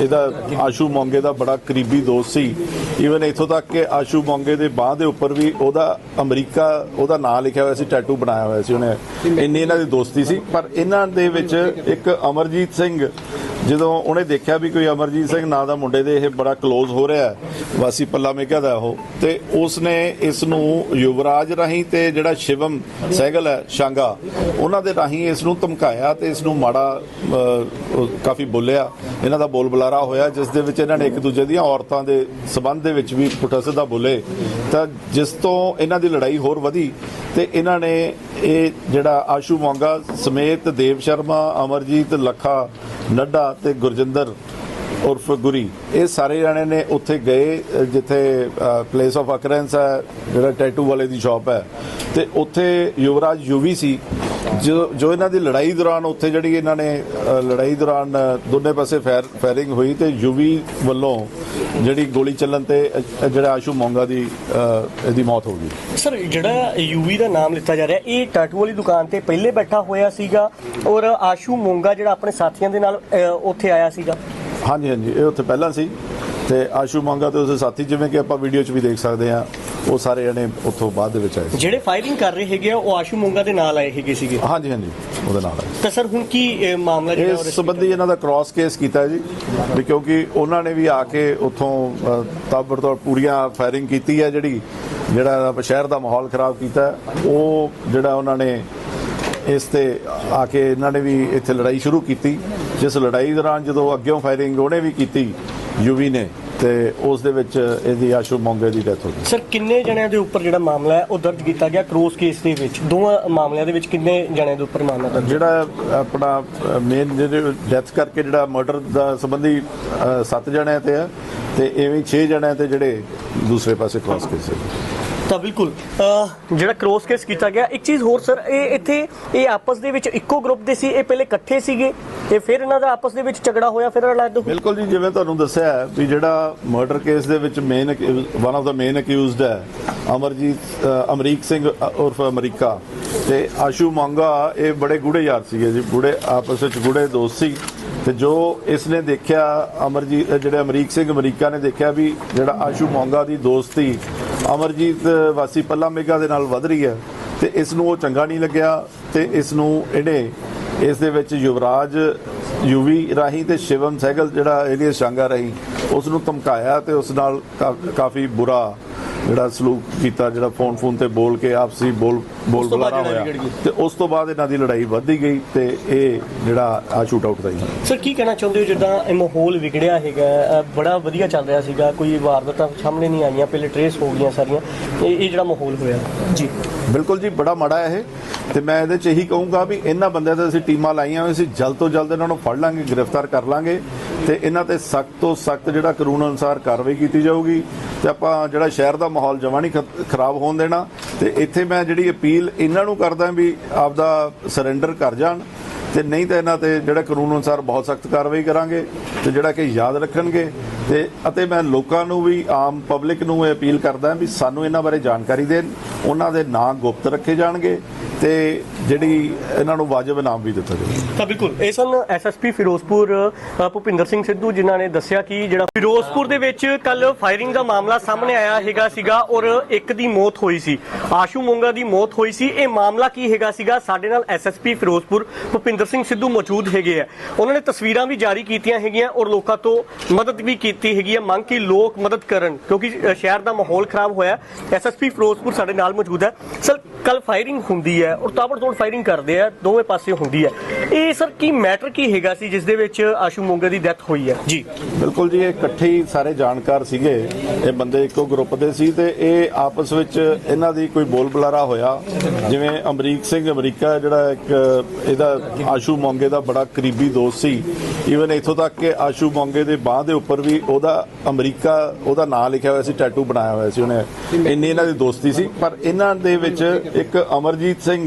ਇਹਦਾ ਆਸ਼ੂ ਮੋਂਗੇ ਦਾ ਬੜਾ ਕਰੀਬੀ ਦੋਸਤ ਸੀ। ਈਵਨ ਇੱਥੋਂ ਤੱਕ ਕਿ ਆਸ਼ੂ ਮੋਂਗੇ ਦੇ ਬਾਹ ਦੇ ਉੱਪਰ ਵੀ ਉਹਦਾ ਅਮਰੀਕਾ, ਉਹਦਾ ਨਾਂ ਲਿਖਿਆ ਹੋਇਆ ਸੀ ਟੈਟੂ ਬਣਾਇਆ ਹੋਇਆ ਸੀ ਉਹਨੇ। ਇੰਨੀ ਇਹਨਾਂ ਦੀ ਦੋਸਤੀ ਸੀ। ਪਰ ਇਹਨਾਂ ਦੇ ਵਿੱਚ ਇੱਕ ਅਮਰਜੀਤ ਸਿੰਘ ਜਦੋਂ ਉਹਨੇ ਦੇਖਿਆ ਵੀ ਕੋਈ ਅਮਰਜੀਤ ਸਿੰਘ ਨਾਂ ਦਾ ਮੁੰਡੇ ਦੇ ਇਹ ਬੜਾ ক্লোਜ਼ ਹੋ ਰਿਹਾ ਵਾਸੀ ਪੱਲਾ ਮੇਗਾ ਦਾ ਉਹ, ਤੇ ਉਸਨੇ ਇਸ ਨੂੰ ਯੁਵਰਾਜ ਰਾਹੀਂ ਤੇ ਜਿਹੜਾ ਸ਼ਿਵਮ ਸਹਿਗਲ ਹੈ, ਸ਼ਾਂਗਾ, ਉਹਨਾਂ ਦੇ ਰਾਹੀਂ ਇਸ ਨੂੰ ਧਮਕਾਇਆ ਤੇ ਇਸ ਨੂੰ ਮਾੜਾ ਕਾਫੀ ਬੋਲਿਆ। ਇਹਨਾਂ ਦਾ ਬੋਲ ਬੁਲਾਰਾ ਹੋਇਆ, ਜਿਸ ਦੇ ਵਿੱਚ ਇਹਨਾਂ ਨੇ ਇੱਕ ਦੂਜੇ ਦੀਆਂ ਔਰਤਾਂ ਦੇ ਸਬੰਧ ਦੇ ਵਿੱਚ ਵੀ ਪੁੱਠਾ ਸਿੱਧਾ ਬੋਲੇ। ਤਾਂ ਜਿਸ ਤੋਂ ਇਹਨਾਂ ਦੀ ਲੜਾਈ ਹੋਰ ਵਧੀ ਤੇ ਇਹਨਾਂ ਨੇ ਇਹ ਜਿਹੜਾ ਆਸ਼ੂ ਮੋਂਗਾ ਸਮੇਤ ਦੇਵ ਸ਼ਰਮਾ, ਅਮਰਜੀਤ ਲੱਖਾ ਨੱਡਾ ਤੇ ਗੁਰਜਿੰਦਰ ਉਰਫ ਗੁਰੀ। ਇਹ ਸਾਰੇ ਜਣੇ ਨੇ ਉੱਥੇ ਗਏ ਜਿੱਥੇ ਪਲੇਸ ਆਫ ਅਕਰੈਂਸ ਹੈ ਜਿਹੜਾ ਟੈਟੂ ਵਾਲੇ ਦੀ ਸ਼ਾਪ ਹੈ। ਤੇ ਉੱਥੇ ਯੁਵਰਾਜ ਯੂਵੀ ਸੀ। ਜੋ ਜੋ ਇਹਨਾਂ ਦੀ ਲੜਾਈ ਦੌਰਾਨ ਉੱਥੇ ਜਿਹੜੀ ਇਹਨਾਂ ਨੇ ਲੜਾਈ ਦੌਰਾਨ ਦੋਨੇ ਪਾਸੇ ਫਾਇਰ ਫਾਇਰਿੰਗ ਹੋਈ ਤੇ ਯੂਵੀ ਵੱਲੋਂ ਜਿਹੜੀ ਗੋਲੀ ਚੱਲਣ ਤੇ ਜਿਹੜਾ ਆਸ਼ੂ ਮੋਂਗਾ ਦੀ ਇਹਦੀ ਮੌਤ ਹੋ ਗਈ। ਸਰ ਜਿਹੜਾ ਯੂਵੀ ਦਾ ਨਾਮ ਲਿੱਤਾ ਜਾ ਰਿਹਾ ਇਹ ਟੈਟੂ ਵਾਲੀ ਦੁਕਾਨ ਤੇ ਪਹਿਲੇ ਬੈਠਾ ਹੋਇਆ ਸੀਗਾ ਔਰ ਆਸ਼ੂ ਮੋਂਗਾ ਜਿਹੜਾ ਆਪਣੇ ਸਾਥੀਆਂ ਦੇ ਨਾਲ ਉੱਥੇ ਆਇਆ ਸੀਗਾ? ਹਾਂਜੀ ਹਾਂਜੀ ਇਹ ਉੱਥੇ ਪਹਿਲਾਂ ਸੀ ਤੇ ਆਸ਼ੂ ਮੰਗਾ ਤੇ ਉਸਦੇ ਸਾਥੀ ਜਿਵੇਂ ਕਿ ਆਪਾਂ ਵੀਡੀਓ 'ਚ ਵੀ ਦੇਖ ਸਕਦੇ ਆ ਉਹ ਸਾਰੇ ਜਣੇ ਉੱਥੋਂ ਬਾਅਦ ਦੇ ਵਿੱਚ ਆਏ ਸੀ। ਜਿਹੜੇ ਫਾਇਰਿੰਗ ਕਰ ਰਹੇ ਹੈਗੇ ਆ, ਉਹ ਆਸ਼ੂ ਮੋਂਗਾ ਦੇ ਨਾਲ ਆਏ ਹੈਗੇ ਸੀਗੇ? ਹਾਂਜੀ ਹਾਂਜੀ ਉਹਦੇ ਨਾਲ ਆਏ। ਤਾਂ ਸਰ ਹੁਣ ਕੀ ਮਾਮਲਾ ਜਿਹੜਾ ਇਸ ਸੰਬੰਧੀ ਇਹਨਾਂ ਦਾ ਕ੍ਰਾਸ ਕੇਸ ਕੀਤਾ ਜੀ ਵੀ ਕਿਉਂਕਿ ਉਹਨਾਂ ਨੇ ਵੀ ਆ ਕੇ ਉੱਥੋਂ ਤਾਬੜਤੋੜ ਪੂਰੀਆਂ ਫਾਇਰਿੰਗ ਕੀਤੀ ਹੈ ਜਿਹੜੀ ਜਿਹੜਾ ਸ਼ਹਿਰ ਦਾ ਮਾਹੌਲ ਖਰਾਬ ਕੀਤਾ ਹੈ, ਉਹ ਜਿਹੜਾ ਉਹਨਾਂ ਨੇ ਇਸ ਤੇ ਆ ਕੇ ਇਹਨਾਂ ਨੇ ਵੀ ਇੱਥੇ ਲੜਾਈ ਸ਼ੁਰੂ ਕੀਤੀ। ਜਿਸ ਲੜਾਈ ਦੌਰਾਨ ਜਦੋਂ ਅੱਗਿਓਂ ਫਾਇਰਿੰਗ ਉਹਨੇ ਵੀ ਕੀਤੀ ਯੂਵੀ ਨੇ ਤੇ ਉਸ ਦੇ ਵਿੱਚ ਇਹਦੀ ਆਸ਼ੂ ਮੋਂਗੇ ਦੀ ਡੈਥ ਹੋ ਗਈ। ਸਰ ਕਿੰਨੇ ਜਣਿਆਂ ਦੇ ਉੱਪਰ ਜਿਹੜਾ ਮਾਮਲਾ ਹੈ ਉਹ ਦਰਜ ਕੀਤਾ ਗਿਆ ਕ੍ਰੋਸ ਕੇਸ ਦੇ ਵਿੱਚ? ਦੋਵਾਂ ਮਾਮਲਿਆਂ ਦੇ ਵਿੱਚ ਕਿੰਨੇ ਜਣਿਆਂ ਦੇ ਉੱਪਰ ਮਾਮਲਾ ਦਰਜ? ਜਿਹੜਾ ਆਪਣਾ ਮੇਨ ਜਿਹੜੇ ਡੈਥ ਕਰਕੇ ਜਿਹੜਾ ਮਰਡਰ ਦਾ ਸੰਬੰਧੀ 7 ਜਣਿਆਂ ਤੇ ਆ ਤੇ ਐਵੇਂ 6 ਜਣਿਆਂ ਤੇ ਜਿਹੜੇ ਦੂਸਰੇ ਪਾਸੇ ਕ੍ਰਾਸ ਕੇਸ ਹੈ ਤਾਂ ਬਿਲਕੁਲ ਜਿਹੜਾ ਕ੍ਰੋਸ ਕੇਸ ਕੀਤਾ ਗਿਆ ਇੱਕ ਚੀਜ਼ ਹੋਰ ਸਰ ਇਹ ਇੱਥੇ ਇਹ ਆਪਸ ਦੇ ਵਿੱਚ ਇੱਕੋ ਗਰੁੱਪ ਦੇ ਸੀ ਇਹ ਪਹਿਲੇ ਇਕੱਠੇ ਸੀਗੇ? ਤੇ ਫਿਰ ਇਹਨਾਂ ਦਾ ਆਪਸ ਦੇ ਵਿੱਚ ਝਗੜਾ ਹੋਇਆ ਫਿਰ ਅਲੱਗ ਹੋਏ ਬਿਲਕੁਲ ਜੀ ਜਿਵੇਂ ਤੁਹਾਨੂੰ ਦੱਸਿਆ ਹੈ ਵੀ ਜਿਹੜਾ ਮਰਡਰ ਕੇਸ ਦੇ ਵਿੱਚ ਮੇਨ ਵਨ ਆਫ ਦਾ ਮੇਨ ਅਕਿਊਜ਼ਡ ਹੈ ਅਮਰਜੀਤ ਅਮਰੀਕ ਸਿੰਘ ਅ, ਉਰਫ ਅਮਰੀਕਾ। ਤੇ ਆਸ਼ੂ ਮੰਗਾ ਇਹ ਬੜੇ ਗੂੜੇ ਯਾਰ ਸੀਗੇ ਜੀ ਗੁੜੇ ਆਪਸ ਵਿੱਚ ਗੂੜੇ ਦੋਸਤ ਸੀ। ਤੇ ਜੋ ਇਸ ਨੇ ਦੇਖਿਆ ਅਮਰਜੀਤ ਜਿਹੜੇ ਅਮਰੀਕ ਸਿੰਘ ਅਮਰੀਕਾ ਨੇ ਦੇਖਿਆ ਵੀ ਜਿਹੜਾ ਆਸ਼ੂ ਮੰਗਾ ਦੀ ਦੋਸਤੀ ਅਮਰਜੀਤ ਵਾਸੀ ਪੱਲਾ ਮੇਗਾ ਦੇ ਨਾਲ ਵਧ ਰਹੀ ਹੈ। ਤੇ ਇਸ ਨੂੰ ਉਹ ਚੰਗਾ ਨਹੀਂ ਲੱਗਿਆ ਤੇ ਇਸ ਨੂੰ ਇਹਨੇ ਇਸ ਦੇ ਵਿੱਚ ਯੁਵਰਾਜ, ਯੂਵੀ ਰਾਹੀਂ ਤੇ ਸ਼ਿਵਮ ਸਹਿਗਲ ਜਿਹੜਾ ਏਲੀਅਸ ਸ਼ਾਂਗਾ ਰਾਹੀਂ ਉਸ ਨੂੰ ਧਮਕਾਇਆ ਤੇ ਉਸ ਨਾਲ ਕਾ- ਕਾਫੀ ਬੁਰਾ ਜਿਹੜਾ ਸਲੂਕ ਕੀਤਾ ਜਿਹੜਾ ਫੋਨ ਫੋਨ ਤੇ ਬੋਲ ਕੇ ਆਪਸੀ ਬੋਲ ਬੋਲ ਬੁਲਾਰਾ ਲੜਾਈ ਹੋਇਆ। ਤੇ ਉਸ ਤੋਂ ਬਾਅਦ ਇਹਨਾਂ ਦੀ ਲੜਾਈ ਵੱਧਦੀ ਗਈ ਤੇ ਇਹ ਜਿਹੜਾ ਆ ਸ਼ੂਟ ਆਊਟ ਦਾ ਹੀ ਸਰ ਕੀ ਕਹਿਣਾ ਚਾਹੁੰਦੇ ਹੋ ਜਿੱਦਾਂ ਇਹ ਮਾਹੌਲ ਵਿਗੜਿਆ ਹੈਗਾ? ਬੜਾ ਵਧੀਆ ਚੱਲ ਰਿਹਾ ਸੀਗਾ। ਕੋਈ ਵਾਰਦਾਤਾਂ ਸਾਹਮਣੇ ਨਹੀਂ ਆਈਆਂ ਪਹਿਲੇ ਟਰੇਸ ਹੋ ਗਈਆਂ ਸਾਰੀਆਂ। ਇਹ ਇਹ ਜਿਹੜਾ ਮਾਹੌਲ ਹੋਇਆ। ਜੀ। ਬਿਲਕੁਲ ਜੀ ਬੜਾ ਮਾੜਾ ਹੈ ਇਹ। ਤੇ ਮੈਂ ਇਹਦੇ ਚ ਇਹੀ ਕਹੂੰਗਾ ਵੀ ਇਹਨਾਂ ਬੰਦਿਆਂ ਤੇ ਅਸੀਂ ਟੀਮਾਂ ਲਾਈਆਂ ਹੋਈਆਂ ਸੀ। ਜਲਦ ਤੋਂ ਜਲਦ ਇਹਨਾਂ ਨੂੰ ਫੜ ਲਾਂਗੇ ਗ੍ਰਿਫਤਾਰ ਕਰ ਲਾਂਗੇ ਤੇ ਇਹਨਾਂ ਤੇ ਸਖਤ ਤੋਂ ਸਖਤ ਜਿਹੜਾ ਕਾਨੂੰਨ ਅਨੁਸਾਰ ਕਾਰਵਾਈ ਕੀਤੀ ਜਾਊਗੀ। ਤੇ ਆਪਾਂ ਜਿਹੜਾ ਸ਼ਹਿਰ ਦਾ ਮਾਹੌਲ ਜਮਾਂ ਨਹੀਂ ਖ- ਖਰਾਬ ਹੋਣ ਦੇਣਾ, ਤੇ ਇੱਥੇ ਮੈਂ ਜਿਹੜੀ ਅਪੀਲ ਇਹਨਾਂ ਨੂੰ ਕਰਦਾ ਵੀ ਆਪਦਾ ਸਰੈਂਡਰ ਕਰ ਜਾਣ। ਤੇ ਨਹੀਂ ਤਾਂ ਇਹਨਾਂ ਤੇ ਜਿਹੜਾ ਕਾਨੂੰਨ ਅਨੁਸਾਰ ਬਹੁਤ ਸਖਤ ਕਾਰਵਾਈ ਕਰਾਂਗੇ ਤੇ ਜਿਹੜਾ ਕਿ ਯਾਦ ਰੱਖਣਗੇ ਤੇ ਅਤੇ ਮੈਂ ਲੋਕਾਂ ਨੂੰ ਵੀ, ਆਮ ਪਬਲਿਕ ਨੂੰ ਇਹ ਅਪੀਲ ਕਰਦਾ ਵੀ ਸਾਨੂੰ ਇਹਨਾਂ ਬਾਰੇ ਜਾਣਕਾਰੀ ਦੇਣ, ਉਹਨਾਂ ਦੇ ਨਾਂ ਗੁਪਤ ਰੱਖੇ ਜਾਣਗੇ ਤੇ ਜਿਹੜੀ ਇਹਨਾਂ ਨੂੰ ਵਾਜਬ ਇਨਾਮ ਵੀ ਦਿੱਤਾ ਜਾਵੇ। ਤਾਂ ਬਿਲਕੁਲ, ਇਹ ਸਨ ਐਸਐਸਪੀ ਫਿਰੋਜ਼ਪੁਰ ਭੁਪਿੰਦਰ ਸਿੰਘ ਸਿੱਧੂ, ਜਿਨ੍ਹਾਂ ਨੇ ਦੱਸਿਆ ਕਿ ਜਿਹੜਾ ਫਿਰੋਜ਼ਪੁਰ ਦੇ ਵਿੱਚ ਕੱਲ ਫਾਇਰਿੰਗ ਦਾ ਮਾਮਲਾ ਸਾਹਮਣੇ ਆਇਆ ਹੈਗਾ ਸੀਗਾ ਔਰ ਇੱਕ ਦੀ ਮੌਤ ਹੋਈ ਸੀ। ਆਸ਼ੂ ਮੋਂਗਾ ਦੀ ਮੌਤ ਹੋਈ ਸੀ। ਇਹ ਮਾਮਲਾ ਕੀ ਹੈਗਾ ਸੀਗਾ? ਸਾਡੇ ਨਾਲ ਐਸਐਸਪੀ ਫਿਰੋਜ਼ਪੁਰ, ਭੁਪਿੰਦਰ ਸਿੰਘ ਸਿੱਧੂ ਮੌਜੂਦ ਹੈਗੇ ਆ। ਉਹਨਾਂ ਨੇ ਤਸਵੀਰਾਂ ਵੀ ਜਾਰੀ ਕੀਤੀਆਂ ਹੈਗੀਆਂ ਔਰ ਲੋਕਾਂ ਤੋਂ ਮਦਦ ਵੀ ਕੀਤੀ ਹੈਗੀ ਹੈ ਮੰਗ ਕਿ ਲੋਕ ਮਦਦ ਕਰਨ ਕਿਉਂਕਿ ਸ਼ਹਿਰ ਦਾ ਮਾਹੌਲ ਖਰਾਬ ਹੋਇਆ। ਐਸਐਸਪੀ ਫਿਰੋਜ਼ਪੁਰ ਸਾਡੇ ਨਾਲ ਮੌਜੂਦ ਹੈ। ਸਰ ਕੱਲ ਫਾਇਰਿੰਗ ਹੁੰਦੀ ਹੈ ਔਰ ਤਾਬੜਤੋੜ ਫਾਇਰਿੰਗ ਕਰਦੇ ਆ, ਦੋਵੇਂ ਪਾਸੇ ਹੁੰਦੀ ਹੈ। ਇਹ ਸਰ ਕੀ ਮੈਟਰ ਕੀ ਹੈਗਾ ਸੀ ਜਿਸ ਦੇ ਵਿੱਚ ਆਸ਼ੂ ਮੋਂਗਾ ਦੀ ਡੈਥ ਹੋਈ ਹੈ? ਜੀ। ਬਿਲਕੁਲ ਜੀ, ਇਹ ਇਕੱਠੇ ਹੀ ਸਾਰੇ ਜਾਣਕਾਰ ਸੀਗੇ। ਇਹ ਬੰਦੇ ਇੱਕੋ ਗਰੁੱਪ ਦੇ ਸੀ ਤੇ ਇਹ ਆਪਸ ਵਿੱਚ ਇਹਨਾਂ ਦੀ ਕੋਈ ਬੋਲ ਬੁਲਾਰਾ ਹੋਇਆ। ਜਿਵੇਂ ਅਮਰੀਕ ਸਿੰਘ ਅਮਰੀਕਾ ਜਿਹੜਾ ਇੱਕ ਇਹਦਾ ਆਸ਼ੂ ਮੋਂਗੇ ਦਾ ਬੜਾ ਕਰੀਬੀ ਦੋਸਤ ਸੀ। ਈਵਨ ਇਥੋਂ ਤੱਕ ਕਿ ਆਸ਼ੂ ਮੋਂਗੇ ਦੇ ਬਾਹ ਦੇ ਉੱਪਰ ਵੀ ਉਹਦਾ ਅਮਰੀਕਾ, ਉਹਦਾ ਨਾਂ ਲਿਖਿਆ ਹੋਇਆ ਸੀ ਟੈਟੂ ਬਣਾਇਆ ਹੋਇਆ ਸੀ ਉਹਨੇ। ਇੰਨੀ ਇਹਨਾਂ ਦੀ ਦੋਸਤੀ ਸੀ। ਪਰ ਇਹਨਾਂ ਦੇ ਵਿੱਚ ਇੱਕ ਅਮਰਜੀਤ ਸਿੰਘ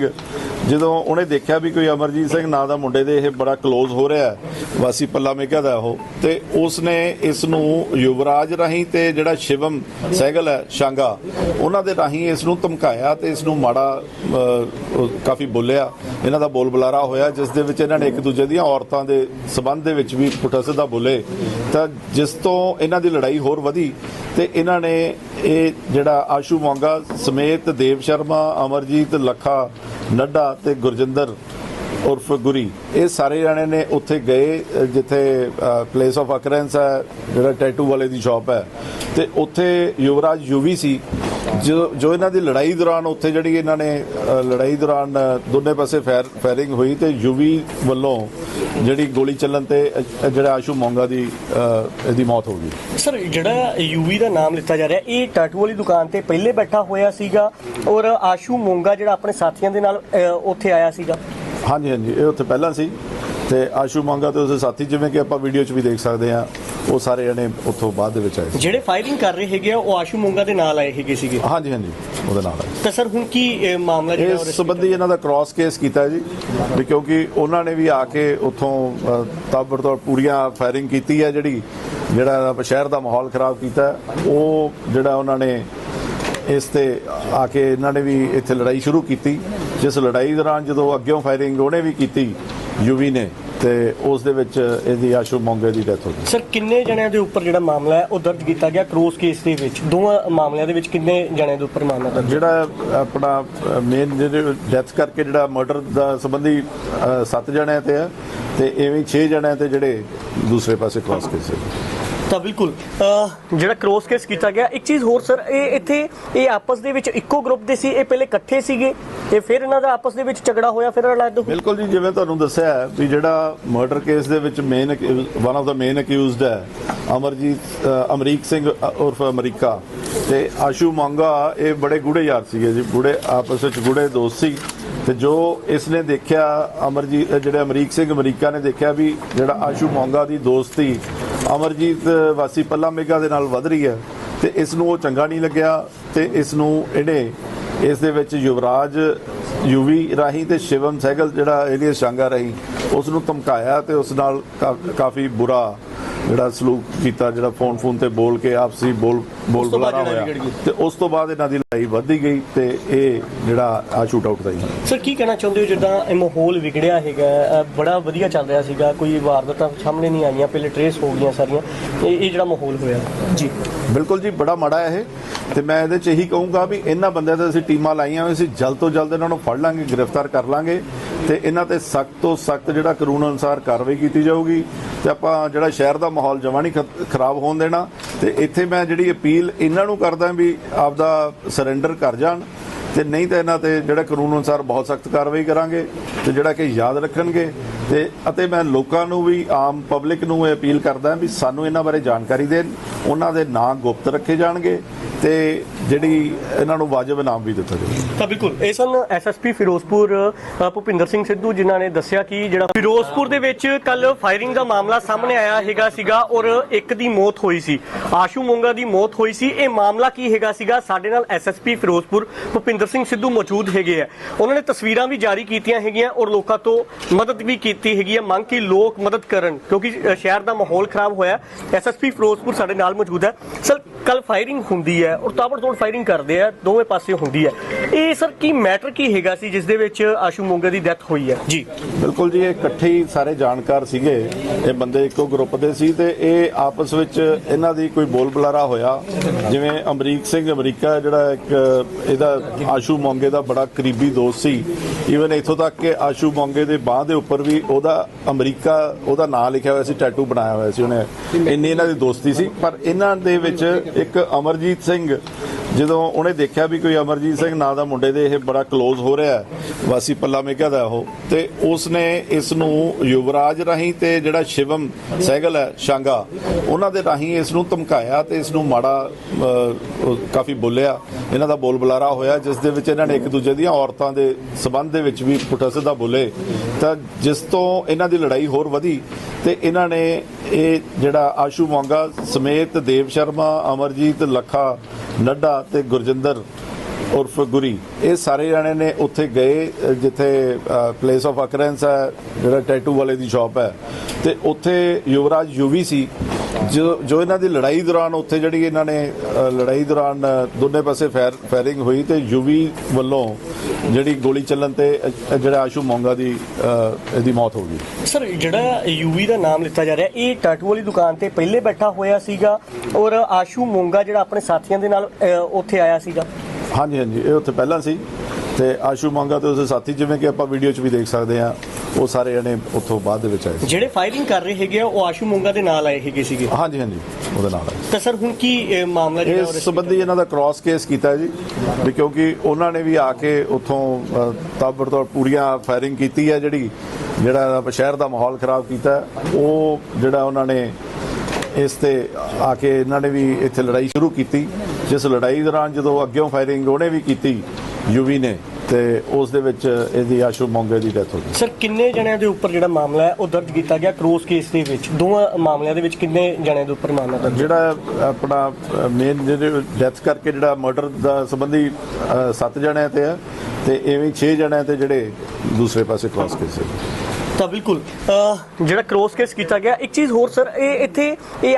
ਜਦੋਂ ਉਹਨੇ ਦੇਖਿਆ ਵੀ ਕੋਈ ਅਮਰਜੀਤ ਸਿੰਘ ਨਾਂ ਦਾ ਮੁੰਡੇ ਦੇ ਇਹ ਬੜਾ ਕਲੋਜ਼ ਹੋ ਰਿਹਾ ਵਾਸੀ ਪੱਲਾ ਮੇਗਾ ਦਾ ਉਹ, ਤੇ ਉਸਨੇ ਇਸ ਨੂੰ ਯੁਵਰਾਜ ਰਾਹੀਂ ਤੇ ਜਿਹੜਾ ਸ਼ਿਵਮ ਸਹਿਗਲ ਹੈ, ਸ਼ਾਂਗਾ, ਉਹਨਾਂ ਦੇ ਰਾਹੀਂ ਇਸ ਨੂੰ ਧਮਕਾਇਆ ਤੇ ਇਸ ਨੂੰ ਮਾੜਾ ਕਾਫੀ ਬੋਲਿਆ। ਇਹਨਾਂ ਦਾ ਬੋਲ ਬੁਲਾਰਾ ਹੋਇਆ, ਜਿਸ ਦੇ ਵਿੱਚ ਇਹਨਾਂ ਨੇ ਇੱਕ ਦੂਜੇ ਦੀਆਂ ਔਰਤਾਂ ਦੇ ਸਬੰਧ ਦੇ ਵਿੱਚ ਵੀ ਪੁੱਠਾ ਸਿੱਧਾ ਬੋਲੇ। ਤਾਂ ਜਿਸ ਤੋਂ ਇਹਨਾਂ ਦੀ ਲੜਾਈ ਹੋਰ ਵਧੀ ਤੇ ਇਹਨਾਂ ਨੇ ਇਹ ਜਿਹੜਾ ਆਸ਼ੂ ਮੋਂਗਾ ਸਮੇਤ ਦੇਵ ਸ਼ਰਮਾ, ਅਮਰਜੀਤ ਲੱਖਾ ਨੱਡਾ ਤੇ ਗੁਰਜਿੰਦਰ ਉਰਫ ਗੁਰੀ, ਇਹ ਸਾਰੇ ਜਣੇ ਨੇ ਉੱਥੇ ਗਏ ਜਿੱਥੇ ਪਲੇਸ ਆਫ ਅਕਰੈਂਸ ਹੈ, ਜਿਹੜਾ ਟੈਟੂ ਵਾਲੇ ਦੀ ਸ਼ਾਪ ਹੈ। ਤੇ ਉੱਥੇ ਯੁਵਰਾਜ ਯੂਵੀ ਸੀ ਜੋ ਜੋ ਇਹਨਾਂ ਦੀ ਲੜਾਈ ਦੌਰਾਨ ਉੱਥੇ ਜਿਹੜੀ ਇਹਨਾਂ ਨੇ ਲੜਾਈ ਦੌਰਾਨ ਦੋਨੇ ਪਾਸੇ ਫਾਇਰ ਫਾਇਰਿੰਗ ਹੋਈ ਤੇ ਯੂਵੀ ਵੱਲੋਂ ਜਿਹੜੀ ਗੋਲੀ ਚੱਲਣ ਤੇ ਜਿਹੜਾ ਆਸ਼ੂ ਮੋਂਗਾ ਦੀ ਇਹਦੀ ਮੌਤ ਹੋ ਗਈ। ਸਰ ਜਿਹੜਾ ਯੂਵੀ ਦਾ ਨਾਮ ਲਿੱਤਾ ਜਾ ਰਿਹਾ ਇਹ ਟੈਟੂ ਵਾਲੀ ਦੁਕਾਨ ਤੇ ਪਹਿਲੇ ਬੈਠਾ ਹੋਇਆ ਸੀਗਾ ਔਰ ਆਸ਼ੂ ਮੋਂਗਾ ਜਿਹੜਾ ਆਪਣੇ ਸਾਥੀਆਂ ਦੇ ਨਾਲ ਉੱਥੇ ਆਇਆ ਸੀਗਾ? ਹਾਂਜੀ ਹਾਂਜੀ ਇਹ ਉੱਥੇ ਪਹਿਲਾਂ ਸੀ। ਤੇ ਆਸ਼ੂ ਮੰਗਾ ਤੇ ਉਸਦੇ ਸਾਥੀ ਜਿਵੇਂ ਕਿ ਆਪਾਂ ਵੀਡੀਓ 'ਚ ਵੀ ਦੇਖ ਸਕਦੇ ਆ ਉਹ ਸਾਰੇ ਜਣੇ ਉੱਥੋਂ ਬਾਅਦ ਦੇ ਵਿੱਚ ਆਏ। ਜਿਹੜੇ ਫਾਇਰਿੰਗ ਕਰ ਰਹੇ ਹੈਗੇ ਆ ਉਹ ਆਸ਼ੂ ਮੋਂਗਾ ਦੇ ਨਾਲ ਆਏ ਹੈਗੇ ਸੀਗੇ? ਹਾਂਜੀ ਹਾਂਜੀ ਉਹਦੇ ਨਾਲ ਤਾਂ ਸਰ ਹੁਣ ਕੀ ਮਾਮਲਾ ਜਿਹੜਾ ਇਸ ਸੰਬੰਧੀ ਇਹਨਾਂ ਦਾ ਕ੍ਰਾਸ ਕੇਸ ਕੀਤਾ ਜੀ ਵੀ ਕਿਉਂਕਿ ਉਹਨਾਂ ਨੇ ਵੀ ਆ ਕੇ ਉੱਥੋਂ ਤਾਬੜਤੋੜ ਪੂਰੀਆਂ ਫਾਇਰਿੰਗ ਕੀਤੀ ਹੈ ਜਿਹੜੀ ਜਿਹੜਾ ਸ਼ਹਿਰ ਦਾ ਮਾਹੌਲ ਖਰਾਬ ਕੀਤਾ ਉਹ ਜਿਹੜਾ ਉਹਨਾਂ ਨੇ ਇਸ ਤੇ ਆ ਕੇ ਇਹਨਾਂ ਨੇ ਵੀ ਇੱਥੇ ਲੜਾਈ ਸ਼ੁਰੂ ਕੀਤੀ ਜਿਸ ਲੜਾਈ ਦੌਰਾਨ ਜਦੋਂ ਅੱਗਿਓਂ ਫਾਇਰਿੰਗ ਉਹਨੇ ਵੀ ਕੀਤੀ ਯੂਵੀ ਨੇ ਤੇ ਉਸ ਦੇ ਵਿੱਚ ਇਹਦੀ ਆਸ਼ੂ ਮੋਂਗੇ ਦੀ ਡੈਥ ਹੋ ਗਈ। ਸਰ ਕਿੰਨੇ ਜਣਿਆਂ ਦੇ ਉੱਪਰ ਜਿਹੜਾ ਮਾਮਲਾ ਹੈ ਉਹ ਦਰਜ ਕੀਤਾ ਗਿਆ ਕ੍ਰੋਸ ਕੇਸ ਦੇ ਵਿੱਚ? ਦੋਵਾਂ ਮਾਮਲਿਆਂ ਦੇ ਵਿੱਚ ਕਿੰਨੇ ਜਣਿਆਂ ਦੇ ਉੱਪਰ ਮਾਮਲਾ ਦਰਜ? ਜਿਹੜਾ ਆਪਣਾ ਮੇਨ ਜਿਹੜੇ ਡੈਥ ਕਰਕੇ ਜਿਹੜਾ ਮਰਡਰ ਦਾ ਸੰਬੰਧੀ 7 ਜਣਿਆਂ ਤੇ ਆ ਤੇ ਐਵੇਂ 6 ਜਣਿਆਂ ਤੇ ਜਿਹੜੇ ਦੂਸਰੇ ਪਾਸੇ ਕ੍ਰਾਸ ਕੇਸ ਹੈ ਤਾਂ ਬਿਲਕੁਲ ਜਿਹੜਾ ਕ੍ਰੋਸ ਕੇਸ ਕੀਤਾ ਗਿਆ ਇੱਕ ਚੀਜ਼ ਹੋਰ ਸਰ ਇਹ ਇੱਥੇ ਇਹ ਆਪਸ ਦੇ ਵਿੱਚ ਇੱਕੋ ਗਰੁੱਪ ਦੇ ਸੀ ਇਹ ਪਹਿਲੇ ਇਕੱਠੇ ਸੀਗੇ? ਤੇ ਫਿਰ ਇਹਨਾਂ ਦਾ ਆਪਸ ਦੇ ਵਿੱਚ ਝਗੜਾ ਹੋਇਆ ਫਿਰ ਅਲੱਗ ਬਿਲਕੁਲ ਜੀ ਜਿਵੇਂ ਤੁਹਾਨੂੰ ਦੱਸਿਆ ਹੈ ਵੀ ਜਿਹੜਾ ਮਰਡਰ ਕੇਸ ਦੇ ਵਿੱਚ ਮੇਨ ਵਨ ਆਫ ਦਾ ਮੇਨ ਅਕਿਊਜ਼ਡ ਹੈ ਅਮਰਜੀਤ ਅਮਰੀਕ ਸਿੰਘ ਅ, ਉਰਫ ਅਮਰੀਕਾ। ਤੇ ਆਸ਼ੂ ਮੰਗਾ ਇਹ ਬੜੇ ਗੂੜੇ ਯਾਰ ਸੀਗੇ ਜੀ ਗੂੜੇ ਆਪਸ ਵਿੱਚ ਗੂੜੇ ਦੋਸਤ ਸੀ। ਤੇ ਜੋ ਇਸ ਨੇ ਦੇਖਿਆ ਅਮਰਜੀਤ ਜਿਹੜੇ ਅਮਰੀਕ ਸਿੰਘ ਅਮਰੀਕਾ ਨੇ ਦੇਖਿਆ ਵੀ ਜਿਹੜਾ ਆਸ਼ੂ ਮੰਗਾ ਦੀ ਦੋਸਤੀ ਅਮਰਜੀਤ ਵਾਸੀ ਪੱਲਾ ਮੇਗਾ ਦੇ ਨਾਲ ਵਧ ਰਹੀ ਹੈ। ਤੇ ਇਸ ਨੂੰ ਉਹ ਚੰਗਾ ਨਹੀਂ ਲੱਗਿਆ ਤੇ ਇਸ ਨੂੰ ਇਹਨੇ ਇਸ ਦੇ ਵਿੱਚ ਯੁਵਰਾਜ ਯੂਵੀ ਰਾਹੀਂ ਤੇ ਸ਼ਿਵਮ ਸਹਿਗਲ ਜਿਹੜਾ ਏਲੀਅਸ ਸ਼ਾਂਗਾ ਰਾਹੀਂ ਉਸ ਨੂੰ ਧਮਕਾਇਆ ਤੇ ਉਸ ਨਾਲ ਕਾਫੀ ਬੁਰਾ ਜਿਹੜਾ ਸਲੂਕ ਕੀਤਾ ਜਿਹੜਾ ਫੋਨ ਫੋਨ ਤੇ ਬੋਲ ਕੇ ਆਪਸੀ ਬੋਲ ਬੋਲ ਉਸ ਤੋਂ ਬਾਅਦ ਬੁਲਾਰਾ ਹੋਇਆ। ਤੇ ਉਸ ਤੋਂ ਬਾਅਦ ਇਹਨਾਂ ਦੀ ਲੜਾਈ ਵੱਧਦੀ ਗਈ ਤੇ ਇਹ ਜਿਹੜਾ ਆ ਸ਼ੂਟ ਆਊਟ ਦਾ ਹੀ ਸਰ ਕੀ ਕਹਿਣਾ ਚਾਹੁੰਦੇ ਹੋ ਜਿੱਦਾਂ ਇਹ ਮਾਹੌਲ ਵਿਗੜਿਆ ਹੈਗਾ? ਬੜਾ ਵਧੀਆ ਚੱਲ ਰਿਹਾ ਸੀਗਾ। ਕੋਈ ਵਾਰਦਾਤਾਂ ਸਾਹਮਣੇ ਨਹੀਂ ਆਈਆਂ ਪਹਿਲੇ ਟਰੇਸ ਹੋ ਗਈਆਂ ਸਾਰੀਆਂ। ਇਹ ਇਹ ਜਿਹੜਾ ਮਾਹੌਲ ਹੋਇਆ। ਜੀ। ਬਿਲਕੁਲ ਜੀ ਬੜਾ ਮਾੜਾ ਹੈ ਇਹ। ਤੇ ਮੈਂ ਇਹਦੇ ਚ ਇਹੀ ਕਹੂੰਗਾ ਵੀ ਇਹਨਾਂ ਬੰਦਿਆਂ ਤੇ ਅਸੀਂ ਟੀਮਾਂ ਲਾਈਆਂ ਹੋਈਆਂ ਸੀ, ਜਲਦ ਤੋਂ ਜਲਦ ਇਹਨਾਂ ਨੂੰ ਫੜ ਲਾਂਗੇ, ਗ੍ਰਿਫਤਾਰ ਕਰ ਲਾਂਗੇ ਤੇ ਇਹਨਾਂ ਤੇ ਸਖਤ ਤੋਂ ਸਖਤ ਜਿਹੜਾ ਕਾਨੂੰਨ ਅਨੁਸਾਰ ਕਾਰਵਾਈ ਕੀਤੀ ਜਾਊਗੀ ਤੇ ਆਪਾਂ ਜਿਹੜਾ ਸ਼ਹਿਰ ਦਾ ਮਾਹੌਲ ਜਮਾ ਨਹੀਂ ਖ- ਖਰਾਬ ਹੋਣ ਦੇਣਾ ਤੇ ਇੱਥੇ ਮੈਂ ਜਿਹੜੀ ਅਪੀਲ ਇਹਨਾਂ ਨੂੰ ਕਰਦਾ ਵੀ ਆਪਦਾ ਸਰੈਂਡਰ ਕਰ ਜਾਣ ਤੇ ਨਹੀਂ ਤਾਂ ਇਹਨਾਂ ਤੇ ਜਿਹੜਾ ਕਾਨੂੰਨ ਅਨੁਸਾਰ ਬਹੁਤ ਸਖਤ ਕਾਰਵਾਈ ਕਰਾਂਗੇ ਤੇ ਜਿਹੜਾ ਕਿ ਯਾਦ ਰੱਖਣਗੇ ਤੇ ਅਤੇ ਮੈਂ ਲੋਕਾਂ ਨੂੰ ਵੀ, ਆਮ ਪਬਲਿਕ ਨੂੰ ਇਹ ਅਪੀਲ ਕਰਦਾ ਵੀ ਸਾਨੂੰ ਇਹਨਾਂ ਬਾਰੇ ਜਾਣਕਾਰੀ ਦੇਣ, ਉਹਨਾਂ ਦੇ ਨਾਂ ਗੁਪਤ ਰੱਖੇ ਜਾਣਗੇ ਤੇ ਜਿਹੜੀ ਇਹਨਾਂ ਨੂੰ ਵਾਜਬ ਇਨਾਮ ਵੀ ਦਿੱਤਾ ਜਾਵੇ। ਤਾਂ ਬਿਲਕੁਲ। ਇਹ ਸਨ ਐਸਐਸਪੀ ਫਿਰੋਜ਼ਪੁਰ ਭੁਪਿੰਦਰ ਸਿੰਘ ਸਿੱਧੂ, ਜਿਨ੍ਹਾਂ ਨੇ ਦੱਸਿਆ ਕਿ ਜਿਹੜਾ ਫਿਰੋਜ਼ਪੁਰ ਦੇ ਵਿੱਚ ਕੱਲ ਫਾਇਰਿੰਗ ਦਾ ਮਾਮਲਾ ਸਾਹਮਣੇ ਆਇਆ ਹੈਗਾ ਸੀਗਾ ਔਰ ਇੱਕ ਦੀ ਮੌਤ ਹੋਈ ਸੀ। ਆਸ਼ੂ ਮੋਂਗਾ ਦੀ ਮੌਤ ਹੋਈ ਸੀ। ਇਹ ਮਾਮਲਾ ਕੀ ਹੈਗਾ ਸੀਗਾ? ਸਾਡੇ ਨਾਲ ਐਸਐਸਪੀ ਫਿਰੋਜ਼ਪੁਰ, ਭੁਪਿੰਦਰ ਸਿੰਘ ਸਿੱਧੂ ਮੌਜੂਦ ਹੈਗੇ ਆ। ਉਹਨਾਂ ਨੇ ਤਸਵੀਰਾਂ ਵੀ ਜਾਰੀ ਕੀਤੀਆਂ ਹੈਗੀਆਂ ਔਰ ਲੋਕਾਂ ਤੋਂ ਮਦਦ ਵੀ ਕੀਤੀ ਹੈਗੀ ਹੈ ਮੰਗ ਕਿ ਲੋਕ ਮਦਦ ਕਰਨ, ਕਿਉਂਕਿ ਸ਼ਹਿਰ ਦਾ ਮਾਹੌਲ ਖਰਾਬ ਹੋਇਆ। ਐਸਐਸਪੀ ਫਿਰੋਜ਼ਪੁਰ ਸਾਡੇ ਨਾਲ ਮੌਜੂਦ ਹੈ। ਸਰ ਕੱਲ ਫਾਇਰਿੰਗ ਹੁੰਦੀ ਹੈ ਔਰ ਤਾਬੜਤੋੜ ਫਾਇਰਿੰਗ ਕਰਦੇ ਆ, ਦੋਵੇਂ ਪਾਸੇ ਹੁੰਦੀ ਹੈ। ਇਹ, ਸਰ, ਕੀ ਮੈਟਰ ਕੀ ਹੈਗਾ ਸੀ ਜਿਸ ਦੇ ਵਿੱਚ ਆਸ਼ੂ ਮੋਂਗਾ ਦੀ ਡੈਥ ਹੋਈ ਹੈ? ਜੀ, ਬਿਲਕੁਲ ਜੀ, ਇਹ ਇਕੱਠੇ ਹੀ ਸਾਰੇ ਜਾਣਕਾਰ ਸੀਗੇ। ਇਹ ਬੰਦੇ ਇੱਕੋ ਗਰੁੱਪ ਦੇ ਸੀ ਤੇ ਇਹ ਆਪਸ ਵਿੱਚ ਇਹਨਾਂ ਦੀ ਕੋਈ ਬੋਲ ਬੁਲਾਰਾ ਹੋਇਆ। ਜਿਵੇਂ ਅਮਰੀਕ ਸਿੰਘ ਅਮਰੀਕਾ ਜਿਹੜਾ ਇੱਕ, ਇਹਦਾ ਆਸ਼ੂ ਮੋਂਗੇ ਦਾ ਬੜਾ ਕਰੀਬੀ ਦੋਸਤ ਸੀ। ਈਵਨ ਇੱਥੋਂ ਤੱਕ ਕਿ ਆਸ਼ੂ ਮੋਂਗੇ ਦੇ ਬਾਹ ਦੇ ਉੱਪਰ ਵੀ ਉਹਦਾ ਅਮਰੀਕਾ, ਉਹਦਾ ਨਾਂ ਲਿਖਿਆ ਹੋਇਆ ਸੀ ਟੈਟੂ ਬਣਾਇਆ ਹੋਇਆ ਸੀ ਉਹਨੇ। ਇੰਨੀ ਇਹਨਾਂ ਦੀ ਦੋਸਤੀ ਸੀ। ਪਰ ਇਹਨਾਂ ਦੇ ਵਿੱਚ ਇੱਕ ਅਮਰਜੀਤ ਸਿੰਘ, ਜਦੋਂ ਉਹਨੇ ਦੇਖਿਆ ਵੀ ਕੋਈ ਅਮਰਜੀਤ ਸਿੰਘ ਨਾਂ ਦਾ ਮੁੰਡੇ ਦੇ ਇਹ ਬੜਾ ক্লোਜ਼ ਹੋ ਰਿਹਾ ਵਾਸੀ ਪੱਲਾ ਮੇਗਾ ਦਾ ਉਹ, ਤੇ ਉਸਨੇ ਇਸ ਨੂੰ ਯੁਵਰਾਜ ਰਾਹੀਂ ਤੇ ਜਿਹੜਾ ਸ਼ਿਵਮ ਸਹਿਗਲ ਹੈ, ਸ਼ਾਂਗਾ, ਉਹਨਾਂ ਦੇ ਰਾਹੀਂ ਇਸ ਨੂੰ ਧਮਕਾਇਆ ਤੇ ਇਸ ਨੂੰ ਮਾੜਾ ਕਾਫੀ ਬੋਲਿਆ। ਇਹਨਾਂ ਦਾ ਬੋਲ ਬੁਲਾਰਾ ਹੋਇਆ, ਜਿਸ ਦੇ ਵਿੱਚ ਇਹਨਾਂ ਨੇ ਇੱਕ ਦੂਜੇ ਦੀਆਂ ਔਰਤਾਂ ਦੇ ਸਬੰਧ ਦੇ ਵਿੱਚ ਵੀ ਪੁੱਠਾ ਸਿੱਧਾ ਬੋਲੇ, ਤਾਂ ਜਿਸ ਤੋਂ ਇਹਨਾਂ ਦੀ ਲੜਾਈ ਹੋਰ ਵਧੀ ਤੇ ਇਹਨਾਂ ਨੇ ਇਹ ਜਿਹੜਾ ਆਸ਼ੂ ਮੋਂਗਾ ਸਮੇਤ ਦੇਵ ਸ਼ਰਮਾ, ਅਮਰਜੀਤ ਲੱਖਾ, ਨੱਡਾ ਤੇ ਗੁਰਜਿੰਦਰ ਉਰਫ ਗੁਰੀ, ਇਹ ਸਾਰੇ ਜਣੇ ਨੇ ਉੱਥੇ ਗਏ, ਜਿੱਥੇ ਪਲੇਸ ਆਫ ਅਕਰੈਂਸ ਹੈ, ਜਿਹੜਾ ਟੈਟੂ ਵਾਲੇ ਦੀ ਸ਼ਾਪ ਹੈ। ਤੇ ਉੱਥੇ ਯੁਵਰਾਜ ਯੂਵੀ ਸੀ ਜੋ ਜੋ ਇਹਨਾਂ ਦੀ ਲੜਾਈ ਦੌਰਾਨ ਉੱਥੇ ਜਿਹੜੀ ਇਹਨਾਂ ਨੇ ਲੜਾਈ ਦੌਰਾਨ ਦੋਨੇ ਪਾਸੇ ਫਾਇਰ ਫਾਇਰਿੰਗ ਹੋਈ ਤੇ ਯੂਵੀ ਵੱਲੋਂ ਜਿਹੜੀ ਗੋਲੀ ਚੱਲਣ ਤੇ ਜਿਹੜਾ ਆਸ਼ੂ ਮੋਂਗਾ ਦੀ ਇਹਦੀ ਮੌਤ ਹੋ ਗਈ। ਸਰ ਜਿਹੜਾ ਯੂਵੀ ਦਾ ਨਾਮ ਲਿੱਤਾ ਜਾ ਰਿਹਾ ਇਹ ਟੈਟੂ ਵਾਲੀ ਦੁਕਾਨ ਤੇ ਪਹਿਲੇ ਬੈਠਾ ਹੋਇਆ ਸੀਗਾ ਔਰ ਆਸ਼ੂ ਮੋਂਗਾ ਜਿਹੜਾ ਆਪਣੇ ਸਾਥੀਆਂ ਦੇ ਨਾਲ ਉੱਥੇ ਆਇਆ ਸੀਗਾ? ਹਾਂਜੀ ਹਾਂਜੀ ਇਹ ਉੱਥੇ ਪਹਿਲਾਂ ਸੀ ਤੇ ਆਸ਼ੂ ਮੰਗਾ ਤੇ ਉਸਦੇ ਸਾਥੀ ਜਿਵੇਂ ਕਿ ਆਪਾਂ ਵੀਡੀਓ 'ਚ ਵੀ ਦੇਖ ਸਕਦੇ ਆ ਉਹ ਸਾਰੇ ਜਣੇ ਉੱਥੋਂ ਬਾਅਦ ਦੇ ਵਿੱਚ ਆਏ ਸੀ। ਜਿਹੜੇ ਫਾਇਰਿੰਗ ਕਰ ਰਹੇ ਹੈਗੇ ਆ ਉਹ ਆਸ਼ੂ ਮੋਂਗਾ ਦੇ ਨਾਲ ਆਏ ਹੈਗੇ ਸੀਗੇ? ਹਾਂਜੀ ਹਾਂਜੀ ਉਹਦੇ ਨਾਲ ਆਏ। ਤਾਂ ਸਰ ਹੁਣ ਕੀ ਇਹ ਮਾਮਲਾ ਜਿਹੜਾ ਇਸ ਸੰਬੰਧੀ ਇਹਨਾਂ ਦਾ ਕ੍ਰਾਸ ਕੇਸ ਕੀਤਾ ਜੀ ਵੀ ਕਿਉਂਕਿ ਉਹਨਾਂ ਨੇ ਵੀ ਆ ਕੇ ਉੱਥੋਂ ਅ, ਤਾਬੜਤੋੜ ਪੂਰੀਆਂ ਫਾਇਰਿੰਗ ਕੀਤੀ ਹੈ ਜਿਹੜੀ ਜਿਹੜਾ ਸ਼ਹਿਰ ਦਾ ਮਾਹੌਲ ਖਰਾਬ ਕੀਤਾ। ਉਹ ਜਿਹੜਾ ਉਹਨਾਂ ਨੇ ਇਸ ਤੇ ਆ ਕੇ ਇਹਨਾਂ ਨੇ ਵੀ ਇੱਥੇ ਲੜਾਈ ਸ਼ੁਰੂ ਕੀਤੀ। ਜਿਸ ਲੜਾਈ ਦੌਰਾਨ ਜਦੋਂ ਅੱਗਿਓਂ ਫਾਇਰਿੰਗ ਉਹਨੇ ਵੀ ਕੀਤੀ ਯੂਵੀ ਨੇ ਤੇ ਉਸ ਦੇ ਵਿੱਚ ਇਹਦੀ ਆਸ਼ੂ ਮੋਂਗੇ ਦੀ ਡੈਥ ਹੋ ਗਈ। ਸਰ ਕਿੰਨੇ ਜਣਿਆਂ ਦੇ ਉੱਪਰ ਜਿਹੜਾ ਮਾਮਲਾ ਹੈ ਉਹ ਦਰਜ ਕੀਤਾ ਗਿਆ ਕ੍ਰੋਸ ਕੇਸ ਦੇ ਵਿੱਚ? ਦੋਵਾਂ ਮਾਮਲਿਆਂ ਦੇ ਵਿੱਚ ਕਿੰਨੇ ਜਣਿਆਂ ਦੇ ਉੱਪਰ ਮਾਮਲਾ ਦਰਜ? ਜਿਹੜਾ ਆਪਣਾ ਮੇਨ ਜਿਹੜੇ ਡੈਥ ਕਰਕੇ ਜਿਹੜਾ ਮਰਡਰ ਦਾ ਸੰਬੰਧੀ 7 ਜਣਿਆਂ ਤੇ ਹੈ ਤੇ ਐਵੇਂ 6 ਜਣਿਆਂ ਤੇ ਜਿਹੜੇ ਦੂਸਰੇ ਪਾਸੇ ਕ੍ਰਾਸ ਕੇਸ ਹੈ ਤਾਂ ਬਿਲਕੁਲ ਜਿਹੜਾ ਕ੍ਰੋਸ ਕੇਸ ਕੀਤਾ ਗਿਆ ਇੱਕ ਚੀਜ਼ ਹੋਰ ਸਰ ਇਹ ਇੱਥੇ ਇਹ